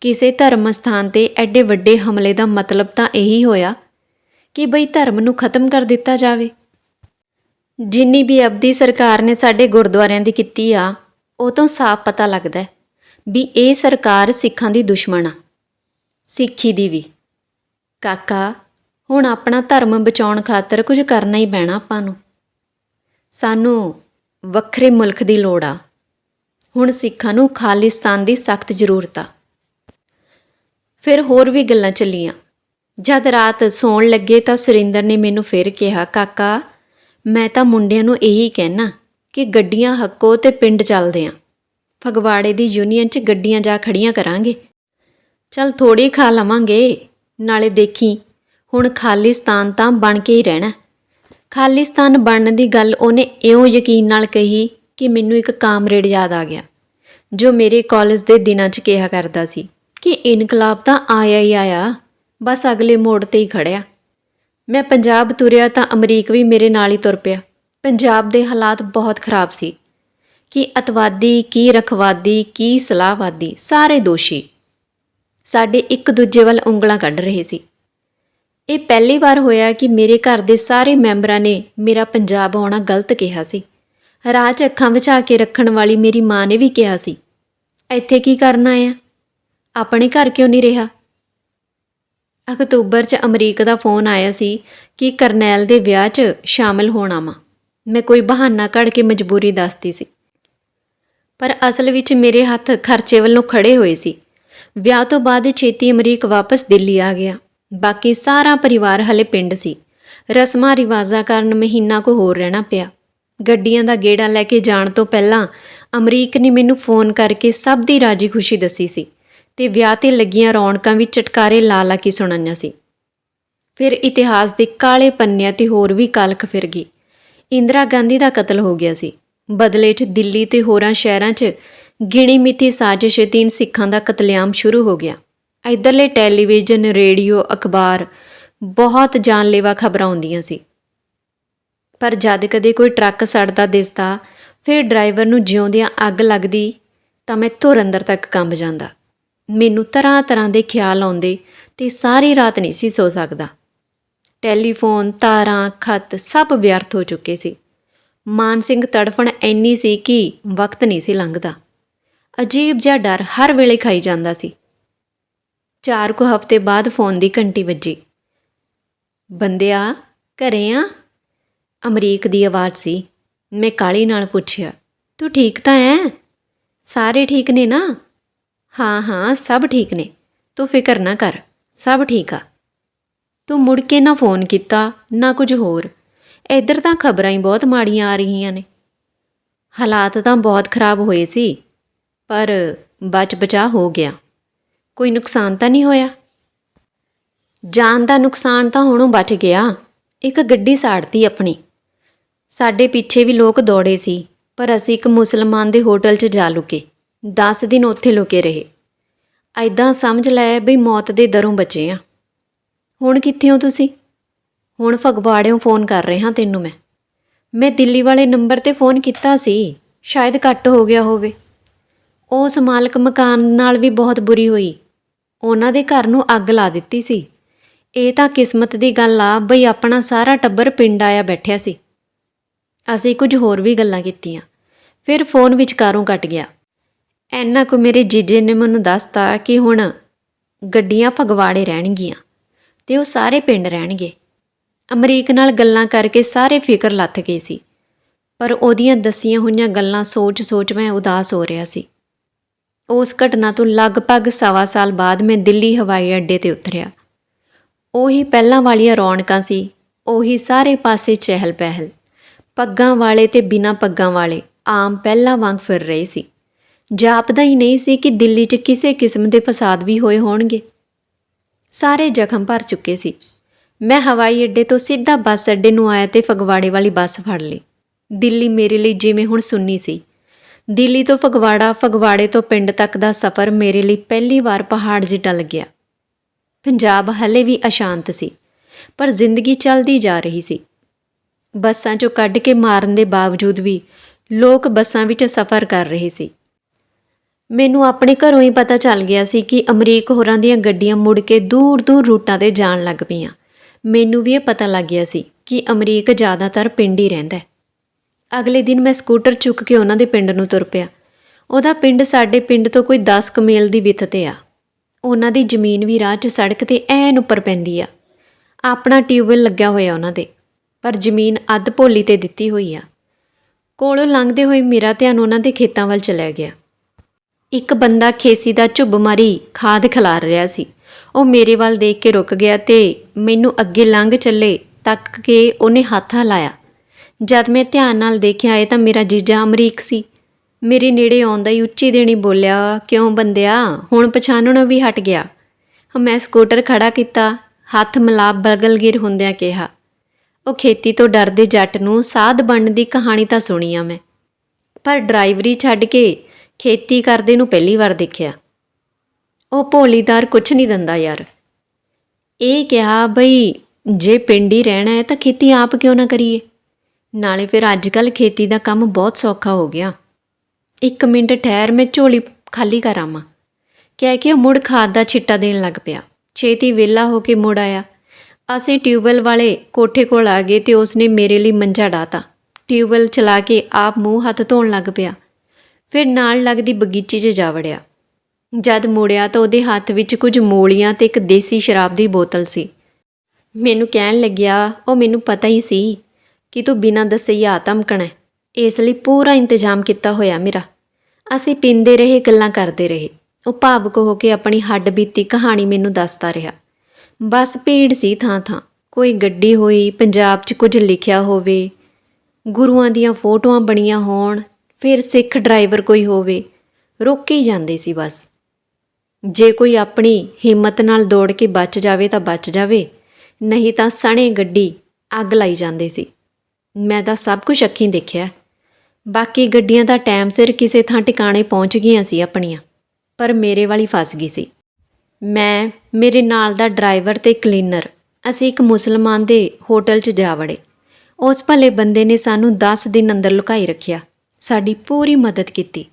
ਕਿਸੇ ਧਰਮ ਸਥਾਨ ਤੇ ਐਡੇ ਵੱਡੇ ਹਮਲੇ ਦਾ ਮਤਲਬ ਤਾਂ ਇਹੀ ਹੋਇਆ ਕਿ ਬਈ ਧਰਮ ਨੂੰ ਖਤਮ ਕਰ ਦਿੱਤਾ ਜਾਵੇ? ਜਿੰਨੀ ਵੀ ਅਬਦੀ ਸਰਕਾਰ ਨੇ ਸਾਡੇ ਗੁਰਦੁਆਰਿਆਂ ਦੀ ਕੀਤੀ ਆ, ਉਹ ਤੋਂ ਸਾਫ਼ ਪਤਾ ਲੱਗਦਾ ਵੀ ਇਹ ਸਰਕਾਰ ਸਿੱਖਾਂ ਦੀ ਦੁਸ਼ਮਣ ਆ, ਸਿੱਖੀ ਦੀ ਵੀ। ਕਾਕਾ, ਹੁਣ ਆਪਣਾ ਧਰਮ ਬਚਾਉਣ ਖਾਤਰ ਕੁਝ ਕਰਨਾ ਹੀ ਪੈਣਾ ਆਪਾਂ ਨੂੰ। ਸਾਨੂੰ ਵੱਖਰੇ ਮੁਲਕ ਦੀ ਲੋੜ ਆ। ਹੁਣ ਸਿੱਖਾਂ ਨੂੰ ਖਾਲਿਸਤਾਨ ਦੀ ਸਖਤ ਜ਼ਰੂਰਤ ਆ। ਫਿਰ ਹੋਰ ਵੀ ਗੱਲਾਂ ਚੱਲੀਆਂ। ਜਦ ਰਾਤ ਸੌਣ ਲੱਗੇ ਤਾਂ ਸੁਰਿੰਦਰ ਨੇ ਮੈਨੂੰ ਫਿਰ ਕਿਹਾ, ਕਾਕਾ, ਮੈਂ ਤਾਂ ਮੁੰਡਿਆਂ ਨੂੰ ਇਹੀ ਕਹਿਣਾ ਕਿ ਗੱਡੀਆਂ ਹੱਕੋ ਤੇ ਪਿੰਡ ਚੱਲਦੇ ਆਂ। ਫਗਵਾੜੇ ਦੀ ਯੂਨੀਅਨ 'ਚ ਗੱਡੀਆਂ ਜਾ ਖੜੀਆਂ ਕਰਾਂਗੇ। ਚੱਲ ਥੋੜੀ ਖਾ ਲਵਾਂਗੇ। ਨਾਲੇ ਦੇਖੀ, ਹੁਣ ਖਾਲਿਸਤਾਨ ਤਾਂ ਬਣ ਕੇ ਹੀ ਰਹਿਣਾ। ਖਾਲਿਸਤਾਨ ਬਣਨ ਦੀ ਗੱਲ ਉਹਨੇ ਇਉਂ ਯਕੀਨ ਨਾਲ ਕਹੀ ਕਿ ਮੈਨੂੰ ਇੱਕ ਕਾਮਰੇਡ ਯਾਦ ਆ ਗਿਆ, ਜੋ ਮੇਰੇ ਕਾਲਜ ਦੇ ਦਿਨਾਂ 'ਚ ਕਿਹਾ ਕਰਦਾ ਸੀ ਕਿ ਇਨਕਲਾਬ ਤਾਂ ਆਇਆ ਹੀ ਆਇਆ, ਬਸ ਅਗਲੇ ਮੋੜ ਤੇ ਹੀ ਖੜਿਆ। ਮੈਂ ਪੰਜਾਬ ਤੁਰਿਆ ਤਾਂ ਅਮਰੀਕ ਵੀ ਮੇਰੇ ਨਾਲ ਹੀ ਤੁਰ ਪਿਆ। ਪੰਜਾਬ ਦੇ ਹਾਲਾਤ ਬਹੁਤ ਖਰਾਬ ਸੀ ਕਿ ਅਤਵਾਦੀ, ਕੀ ਰਖਵਾਦੀ, ਕੀ ਸਲਾਹਵਾਦੀ, ਸਾਰੇ ਦੋਸ਼ੀ। ਸਾਡੇ ਇੱਕ ਦੂਜੇ ਵੱਲ ਉਂਗਲਾਂ ਕੱਢ ਰਹੇ ਸੀ। ਇਹ ਪਹਿਲੀ ਵਾਰ ਹੋਇਆ ਕਿ ਮੇਰੇ ਘਰ ਦੇ ਸਾਰੇ ਮੈਂਬਰਾਂ ਨੇ ਮੇਰਾ ਪੰਜਾਬ ਆਉਣਾ ਗਲਤ ਕਿਹਾ ਸੀ। ਰਾਹ 'ਚ ਅੱਖਾਂ ਵਿਚਾ ਕੇ ਰੱਖਣ ਵਾਲੀ ਮੇਰੀ ਮਾਂ ਨੇ ਵੀ ਕਿਹਾ ਸੀ, ਇੱਥੇ ਕੀ ਕਰਨਾ ਆ? ਆਪਣੇ ਘਰ ਕਿਉਂ ਨਹੀਂ ਰਿਹਾ? ਅਕਤੂਬਰ 'ਚ ਅਮਰੀਕ ਦਾ ਫੋਨ ਆਇਆ ਸੀ ਕਿ ਕਰਨੈਲ ਦੇ ਵਿਆਹ 'ਚ ਸ਼ਾਮਲ ਹੋਣਾ ਵਾ ਮੈਂ ਕੋਈ ਬਹਾਨਾ ਕੱਢ ਕੇ ਮਜਬੂਰੀ ਦੱਸਦੀ ਸੀ। ਪਰ ਅਸਲ ਵਿੱਚ ਮੇਰੇ ਹੱਥ ਖਰਚੇ ਵੱਲੋਂ ਖੜੇ ਹੋਏ ਸੀ। ਵਿਆਹ ਤੋਂ ਬਾਅਦ ਛੇਤੀ ਅਮਰੀਕ ਵਾਪਸ ਦਿੱਲੀ ਆ ਗਿਆ। ਬਾਕੀ ਸਾਰਾ ਪਰਿਵਾਰ ਹਲੇ ਪਿੰਡ ਸੀ। ਰਸਮਾਂ ਰਿਵਾਜ਼ਾਂ ਕਾਰਨ ਮਹੀਨਾ ਕੋ ਹੋਰ ਰਹਿਣਾ ਪਿਆ। ਗੱਡੀਆਂ ਦਾ ਗੇੜਾ ਲੈ ਕੇ ਜਾਣ ਤੋਂ ਪਹਿਲਾਂ ਅਮਰੀਕ ਨੇ ਮੈਨੂੰ ਫੋਨ ਕਰਕੇ ਸਭ ਦੀ ਰਾਜੀ ਖੁਸ਼ੀ ਦੱਸੀ ਸੀ ਤੇ ਵਿਆਹ ਤੇ ਲੱਗੀਆਂ ਰੌਣਕਾਂ ਵੀ ਚਟਕਾਰੇ ਲਾ ਲਾ ਕੇ ਸੁਣਾਈਆਂ ਸੀ। ਫਿਰ ਇਤਿਹਾਸ ਦੇ ਕਾਲੇ ਪੰਨਿਆਂ ਤੇ ਹੋਰ ਵੀ ਕਲਖ ਫਿਰ ਗਈ। ਇੰਦਰਾ ਗਾਂਧੀ ਦਾ ਕਤਲ ਹੋ ਗਿਆ ਸੀ। ਬਦਲੇ 'ਚ ਦਿੱਲੀ ਤੇ ਹੋਰਾਂ ਸ਼ਹਿਰਾਂ 'ਚ ਗਿਣੀ ਮਿੱਥੀ ਸਾਜ਼ਿਸ਼ ਤੀਨ ਸਿੱਖਾਂ ਦਾ ਕਤਲੇਆਮ ਸ਼ੁਰੂ ਹੋ ਗਿਆ। ਇਧਰਲੇ ਟੈਲੀਵਿਜ਼ਨ, ਰੇਡੀਓ, ਅਖਬਾਰ ਬਹੁਤ ਜਾਨਲੇਵਾ ਖਬਰਾਂ ਆਉਂਦੀਆਂ ਸੀ। ਪਰ ਜਦ ਕਦੇ ਕੋਈ ਟਰੱਕ ਸੜਦਾ ਦਿਸਦਾ, ਫਿਰ ਡਰਾਈਵਰ ਨੂੰ ਜਿਉਂਦਿਆਂ ਅੱਗ ਲੱਗਦੀ, ਤਾਂ ਮੈਂ ਧੁਰ ਅੰਦਰ ਤੱਕ ਕੰਬ ਜਾਂਦਾ। ਮੈਨੂੰ ਤਰ੍ਹਾਂ ਤਰ੍ਹਾਂ ਦੇ ਖਿਆਲ ਆਉਂਦੇ ਤੇ ਸਾਰੀ ਰਾਤ ਨਹੀਂ ਸੀ ਸੋ ਸਕਦਾ। ਟੈਲੀਫੋਨ, ਤਾਰਾਂ, ਖਤ ਸਭ ਵਿਅਰਥ ਹੋ ਚੁੱਕੇ ਸੀ। ਮਾਨ ਸਿੰਘ ਤੜਫਣ ਇੰਨੀ ਸੀ ਕਿ ਵਕਤ ਨਹੀਂ ਸੀ ਲੰਘਦਾ। ਅਜੀਬ ਜਿਹਾ ਡਰ ਹਰ ਵੇਲੇ ਖਾਈ ਜਾਂਦਾ ਸੀ। ਚਾਰ ਕੁ ਹਫ਼ਤੇ ਬਾਅਦ ਫੋਨ ਦੀ ਘੰਟੀ ਵੱਜੀ। ਬੰਦਿਆ, ਘਰੇ ਆ? ਅਮਰੀਕ ਦੀ ਆਵਾਜ਼ ਸੀ। ਮੈਂ ਕਾਲੀ ਨਾਲ ਪੁੱਛਿਆ, ਤੂੰ ਠੀਕ ਤਾਂ ਹੈ ਸਾਰੇ ਠੀਕ ਨੇ ਨਾ? ਹਾਂ ਹਾਂ, ਸਭ ਠੀਕ ਨੇ। ਤੂੰ ਫਿਕਰ ਨਾ ਕਰ, ਸਭ ਠੀਕ ਆ। ਤੂੰ ਮੁੜ ਕੇ ਨਾ ਫੋਨ ਕੀਤਾ, ਨਾ ਕੁਝ ਹੋਰ। ਇੱਧਰ ਤਾਂ ਖਬਰਾਂ ਹੀ ਬਹੁਤ ਮਾੜੀਆਂ ਆ ਰਹੀਆਂ ਨੇ। ਹਾਲਾਤ ਤਾਂ ਬਹੁਤ ਖਰਾਬ ਹੋਏ ਸੀ। ਪਰ ਬਚ ਬਚਾ ਹੋ ਗਿਆ। ਕੋਈ ਨੁਕਸਾਨ ਤਾਂ ਨਹੀਂ ਹੋਇਆ? ਜਾਨ ਦਾ ਨੁਕਸਾਨ ਤਾਂ ਹੁਣੋਂ ਬਚ ਗਿਆ। ਇੱਕ ਗੱਡੀ ਸਾੜਤੀ ਆਪਣੀ। ਸਾਡੇ ਪਿੱਛੇ ਵੀ ਲੋਕ ਦੌੜੇ ਸੀ, ਪਰ ਅਸੀਂ ਇੱਕ ਮੁਸਲਮਾਨ ਦੇ ਹੋਟਲ 'ਚ ਜਾ ਲੁਕੇ। 10 ਦਿਨ ਉੱਥੇ ਲੁਕੇ ਰਹੇ। ਐਦਾਂ ਸਮਝ ਲੈ ਬਈ ਮੌਤ ਦੇ ਦਰੋਂ ਬਚੇ ਆ। ਹੁਣ ਕਿੱਥੇ ਹੋ ਤੁਸੀਂ? ਹੁਣ ਫਗਵਾੜਿਓਂ ਫੋਨ ਕਰ ਰਿਹਾ ਤੈਨੂੰ ਮੈਂ। ਮੈਂ ਦਿੱਲੀ ਵਾਲੇ ਨੰਬਰ ਤੇ ਫੋਨ ਕੀਤਾ ਸੀ, ਸ਼ਾਇਦ ਕੱਟ ਹੋ ਗਿਆ ਹੋਵੇ। ਉਸ ਮਾਲਕ ਮਕਾਨ ਨਾਲ ਵੀ ਬਹੁਤ ਬੁਰੀ ਹੋਈ। ਉਹਨਾਂ ਦੇ ਘਰ ਨੂੰ ਅੱਗ ਲਾ ਦਿੱਤੀ ਸੀ। ਇਹ ਤਾਂ ਕਿਸਮਤ ਦੀ ਗੱਲ ਆ ਬਈ ਆਪਣਾ ਸਾਰਾ ਟੱਬਰ ਪਿੰਡ ਆਇਆ ਬੈਠਿਆ ਸੀ। ਅਸੀਂ ਕੁਝ ਹੋਰ ਵੀ ਗੱਲਾਂ ਕੀਤੀਆਂ। ਫਿਰ ਫੋਨ ਵਿਚਕਾਰੋਂ ਕੱਟ ਗਿਆ। ਐਨਾ ਕੁ ਮੇਰੇ ਜੀਜੇ ਨੇ ਮੈਨੂੰ ਦੱਸਤਾ ਕਿ ਹੁਣ ਗੱਡੀਆਂ ਭਗਵਾੜੇ ਰਹਿਣਗੀਆਂ ਤੇ ਉਹ ਸਾਰੇ ਪਿੰਡ ਰਹਿਣਗੇ। ਅਮਰੀਕ ਨਾਲ ਗੱਲਾਂ ਕਰਕੇ ਸਾਰੇ ਫਿਕਰ ਲੱਥ ਗਏ ਸੀ। ਪਰ ਉਹਦੀਆਂ ਦਸੀਆਂ ਹੋਈਆਂ ਗੱਲਾਂ ਸੋਚ-ਸੋਚ ਮੈਂ ਉਦਾਸ ਹੋ ਰਿਹਾ ਸੀ। ਉਸ ਘਟਨਾ ਤੋਂ ਲਗਭਗ ਸਵਾ ਸਾਲ ਬਾਅਦ ਮੈਂ ਦਿੱਲੀ ਹਵਾਈ ਅੱਡੇ ਤੇ ਉਤਰਿਆ। ਉਹੀ ਪਹਿਲਾਂ ਵਾਲੀਆਂ ਰੌਣਕਾਂ ਸੀ, ਉਹੀ ਸਾਰੇ ਪਾਸੇ ਚਹਿਲ ਪਹਿਲ ਪੱਗਾਂ ਵਾਲੇ ਤੇ ਬਿਨਾਂ ਪੱਗਾਂ ਵਾਲੇ ਆਮ ਪਹਿਲਾਂ ਵਾਂਗ ਫਿਰ ਰਹੇ ਸੀ। ਜਾਪਦਾ ਹੀ ਨਹੀਂ ਸੀ ਕਿ ਦਿੱਲੀ 'ਚ ਕਿਸੇ ਕਿਸਮ ਦੇ ਫਸਾਦ ਵੀ ਹੋਏ ਹੋਣਗੇ। ਸਾਰੇ ਜ਼ਖਮ ਭਰ ਚੁੱਕੇ ਸੀ। ਮੈਂ ਹਵਾਈ ਅੱਡੇ ਤੋਂ ਸਿੱਧਾ ਬੱਸ ਅੱਡੇ ਨੂੰ ਆਇਆ ਤੇ ਫਗਵਾੜੇ ਵਾਲੀ ਬੱਸ ਫੜ ਲਈ। ਦਿੱਲੀ ਮੇਰੇ ਲਈ ਜਿਵੇਂ ਹੁਣ ਸੁੰਨੀ ਸੀ। ਦਿੱਲੀ ਤੋਂ ਫਗਵਾੜਾ, ਫਗਵਾੜੇ ਤੋਂ ਪਿੰਡ ਤੱਕ ਦਾ ਸਫ਼ਰ ਮੇਰੇ ਲਈ ਪਹਿਲੀ ਵਾਰ ਪਹਾੜ ਜਿਹਾ ਲੱਗਿਆ ਪੰਜਾਬ ਹਲੇ ਵੀ ਅਸ਼ਾਂਤ ਸੀ, ਪਰ ਜ਼ਿੰਦਗੀ ਚੱਲਦੀ ਜਾ ਰਹੀ ਸੀ। ਬੱਸਾਂ 'ਚੋਂ ਕੱਢ ਕੇ ਮਾਰਨ ਦੇ ਬਾਵਜੂਦ ਵੀ ਲੋਕ ਬੱਸਾਂ ਵਿੱਚ ਸਫ਼ਰ ਕਰ ਰਹੇ ਸੀ। ਮੈਨੂੰ ਆਪਣੇ ਘਰੋਂ ਹੀ ਪਤਾ ਚੱਲ ਗਿਆ ਸੀ ਕਿ ਅਮਰੀਕ ਹੋਰਾਂ ਦੀਆਂ ਗੱਡੀਆਂ ਮੁੜ ਕੇ ਦੂਰ-ਦੂਰ ਰੂਟਾਂ ਤੇ ਜਾਣ ਲੱਗ ਪਈਆਂ। ਮੈਨੂੰ ਵੀ ਇਹ ਪਤਾ ਲੱਗ ਗਿਆ ਸੀ ਕਿ ਅਮਰੀਕ ਜ਼ਿਆਦਾਤਰ ਪਿੰਡ ਹੀ ਰਹਿੰਦਾ ਹੈ। ਅਗਲੇ ਦਿਨ ਮੈਂ ਸਕੂਟਰ ਚੁੱਕ ਕੇ ਉਹਨਾਂ ਦੇ ਪਿੰਡ ਨੂੰ ਤੁਰ ਪਿਆ। ਉਹਦਾ ਪਿੰਡ ਸਾਡੇ ਪਿੰਡ ਤੋਂ ਕੋਈ 10 ਕਮੇਲ ਦੀ ਵਿੱਥ ਤੇ ਆ। ਉਹਨਾਂ ਦੀ ਜ਼ਮੀਨ ਵੀ ਰਾਹ 'ਚ ਸੜਕ ਤੇ ਐਨ ਉੱਪਰ ਪੈਂਦੀ ਆ। ਆਪਣਾ ਟਿਊਬਵੈਲ ਲੱਗਿਆ ਹੋਇਆ ਉਹਨਾਂ ਦੇ, ਪਰ ਜ਼ਮੀਨ ਅੱਧ ਭੋਲੀ ਤੇ ਦਿੱਤੀ ਹੋਈ ਆ। ਕੋਲੋਂ ਲੰਘਦੇ ਹੋਏ ਮੇਰਾ ਧਿਆਨ ਉਹਨਾਂ ਦੇ ਖੇਤਾਂ ਵੱਲ ਚਲਿਆ ਗਿਆ। ਇੱਕ ਬੰਦਾ ਖੇਸੀ ਦਾ ਝੁੱਬ ਮਾਰੀ ਖਾਦ ਖਿਲਾਰ ਰਿਹਾ ਸੀ। ਉਹ ਮੇਰੇ ਵੱਲ ਦੇਖ ਕੇ ਰੁਕ ਗਿਆ ਤੇ ਮੈਨੂੰ ਅੱਗੇ ਲੰਘ ਚੱਲੇ ਤੱਕ ਕੇ ਉਹਨੇ ਹੱਥ ਹਿਲਾਇਆ ਜਦ ਮੈਂ ਧਿਆਨ ਨਾਲ ਦੇਖਿਆ ਇਹ ਤਾਂ ਮੇਰਾ ਜੀਜਾ ਅਮਰੀਕ ਸੀ। ਮੇਰੇ ਨੇੜੇ ਆਉਂਦਾ ਹੀ ਉੱਚੀ ਦੇਣੀ ਬੋਲਿਆ, ਕਿਉਂ ਬੰਦਿਆ? ਹੁਣ ਪਛਾਣਨੋਂ ਵੀ ਹਟ ਗਿਆ। ਮੈਂ ਸਕੂਟਰ ਖੜਾ ਕੀਤਾ, ਹੱਥ ਮਿਲਾ ਬਗਲਗਿਰ ਹੁੰਦਿਆਂ ਕਿਹਾ। ਉਹ ਖੇਤੀ ਤੋਂ ਡਰਦੇ ਜੱਟ ਨੂੰ ਸਾਧ ਬਣਨ ਦੀ ਕਹਾਣੀ ਤਾਂ ਸੁਣੀ ਆ ਮੈਂ। ਪਰ ਡਰਾਈਵਰੀ ਛੱਡ ਕੇ ਖੇਤੀ ਕਰਦੇ ਨੂੰ ਪਹਿਲੀ ਵਾਰ ਦੇਖਿਆ। ਉਹ ਭੋਲੀਦਾਰ ਕੁਛ ਨਹੀਂ ਦਿੰਦਾ ਯਾਰ। ਇਹ ਕਿਹਾ, ਬਈ, ਜੇ ਪਿੰਡ ਹੀ ਰਹਿਣਾ ਹੈ ਤਾਂ ਖੇਤੀ ਆਪ ਕਿਉਂ ਨਾ ਕਰੀਏ? ਨਾਲੇ ਫਿਰ ਅੱਜ ਕੱਲ ਖੇਤੀ ਦਾ ਕੰਮ ਬਹੁਤ ਸੌਖਾ ਹੋ ਗਿਆ। ਇੱਕ ਮਿੰਟ ਠਹਿਰ, ਮੈਂ ਝੋਲੀ ਖਾਲੀ ਕਰ ਆਵਾਂ। ਕਹਿ ਕੇ ਉਹ ਮੁੜ ਖਾਦ ਦਾ ਛਿੱਟਾ ਦੇਣ ਲੱਗ ਪਿਆ। ਛੇਤੀ ਵਿਹਲਾ ਹੋ ਕੇ ਮੁੜ ਆਇਆ। ਅਸੀਂ ਟਿਊਬਵੈਲ ਵਾਲੇ ਕੋਠੇ ਕੋਲ ਆ ਗਏ ਤੇ ਉਸਨੇ ਮੇਰੇ ਲਈ ਮੰਜਾ ਡਾਤਾ ਟਿਊਬਵੈਲ ਚਲਾ ਕੇ ਆਪ ਮੂੰਹ ਹੱਥ ਧੋਣ ਲੱਗ ਪਿਆ। ਫਿਰ ਨਾਲ ਲੱਗਦੀ ਬਗੀਚੀ 'ਚ ਜਾ ਵੜਿਆ। ਜਦ ਮੁੜਿਆ ਤਾਂ ਉਹਦੇ ਹੱਥ ਵਿੱਚ ਕੁਝ ਮੂਲੀਆਂ ਤੇ ਇੱਕ ਦੇਸੀ ਸ਼ਰਾਬ ਦੀ ਬੋਤਲ ਸੀ। ਮੈਨੂੰ ਕਹਿਣ ਲੱਗਿਆ, ਉਹ ਮੈਨੂੰ ਪਤਾ ਹੀ ਸੀ। ਕਿ ਤੂੰ ਬਿਨਾਂ ਦੱਸੇ ਆ ਧਮਕਣਾ ਇਸ ਲਈ ਪੂਰਾ ਇੰਤਜ਼ਾਮ ਕੀਤਾ ਹੋਇਆ ਮੇਰਾ। ਅਸੀਂ ਪੀਂਦੇ ਰਹੇ, ਗੱਲਾਂ ਕਰਦੇ ਰਹੇ। ਉਹ ਭਾਵਕ ਹੋ ਕੇ ਆਪਣੀ ਹੱਡ ਬੀਤੀ ਕਹਾਣੀ ਮੈਨੂੰ ਦੱਸਦਾ ਰਿਹਾ। ਬਸ ਭੀੜ ਸੀ ਥਾਂ ਥਾਂ। ਕੋਈ ਗੱਡੀ ਹੋਈ, ਪੰਜਾਬ 'ਚ ਕੁਝ ਲਿਖਿਆ ਹੋਵੇ, ਗੁਰੂਆਂ ਦੀਆਂ ਫੋਟੋਆਂ ਬਣੀਆਂ ਹੋਣ, ਫਿਰ ਸਿੱਖ ਡਰਾਈਵਰ ਕੋਈ ਹੋਵੇ, ਰੁਕ ਹੀ ਜਾਂਦੇ ਸੀ ਬਸ। ਜੇ ਕੋਈ ਆਪਣੀ ਹਿੰਮਤ ਨਾਲ ਦੌੜ ਕੇ ਬਚ ਜਾਵੇ ਤਾਂ ਬਚ ਜਾਵੇ, ਨਹੀਂ ਤਾਂ ਸਣੇ ਗੱਡੀ ਅੱਗ ਲਾਈ ਜਾਂਦੇ ਸੀ। ਮੈਂ ਤਾਂ ਸਭ ਕੁਝ ਅੱਖੀਂ ਦੇਖਿਆ। ਬਾਕੀ ਗੱਡੀਆਂ ਦਾ ਟਾਈਮ ਸਿਰ ਕਿਸੇ ਥਾਂ ਟਿਕਾਣੇ ਪਹੁੰਚ ਗਈਆਂ ਸੀ ਆਪਣੀਆਂ, ਪਰ ਮੇਰੇ ਵਾਲੀ ਫਸ ਗਈ ਸੀ। ਮੈਂ, ਮੇਰੇ ਨਾਲ ਦਾ ਡਰਾਈਵਰ ਤੇ ਕਲੀਨਰ, ਅਸੀਂ ਇੱਕ ਮੁਸਲਮਾਨ ਦੇ ਹੋਟਲ 'ਚ ਜਾ ਵੜੇ। ਉਸ ਭਲੇ ਬੰਦੇ ਨੇ ਸਾਨੂੰ 10 ਦਿਨ ਅੰਦਰ ਲੁਕਾਈ ਰੱਖਿਆ। ਸਾਡੀ ਪੂਰੀ ਮਦਦ ਕੀਤੀ।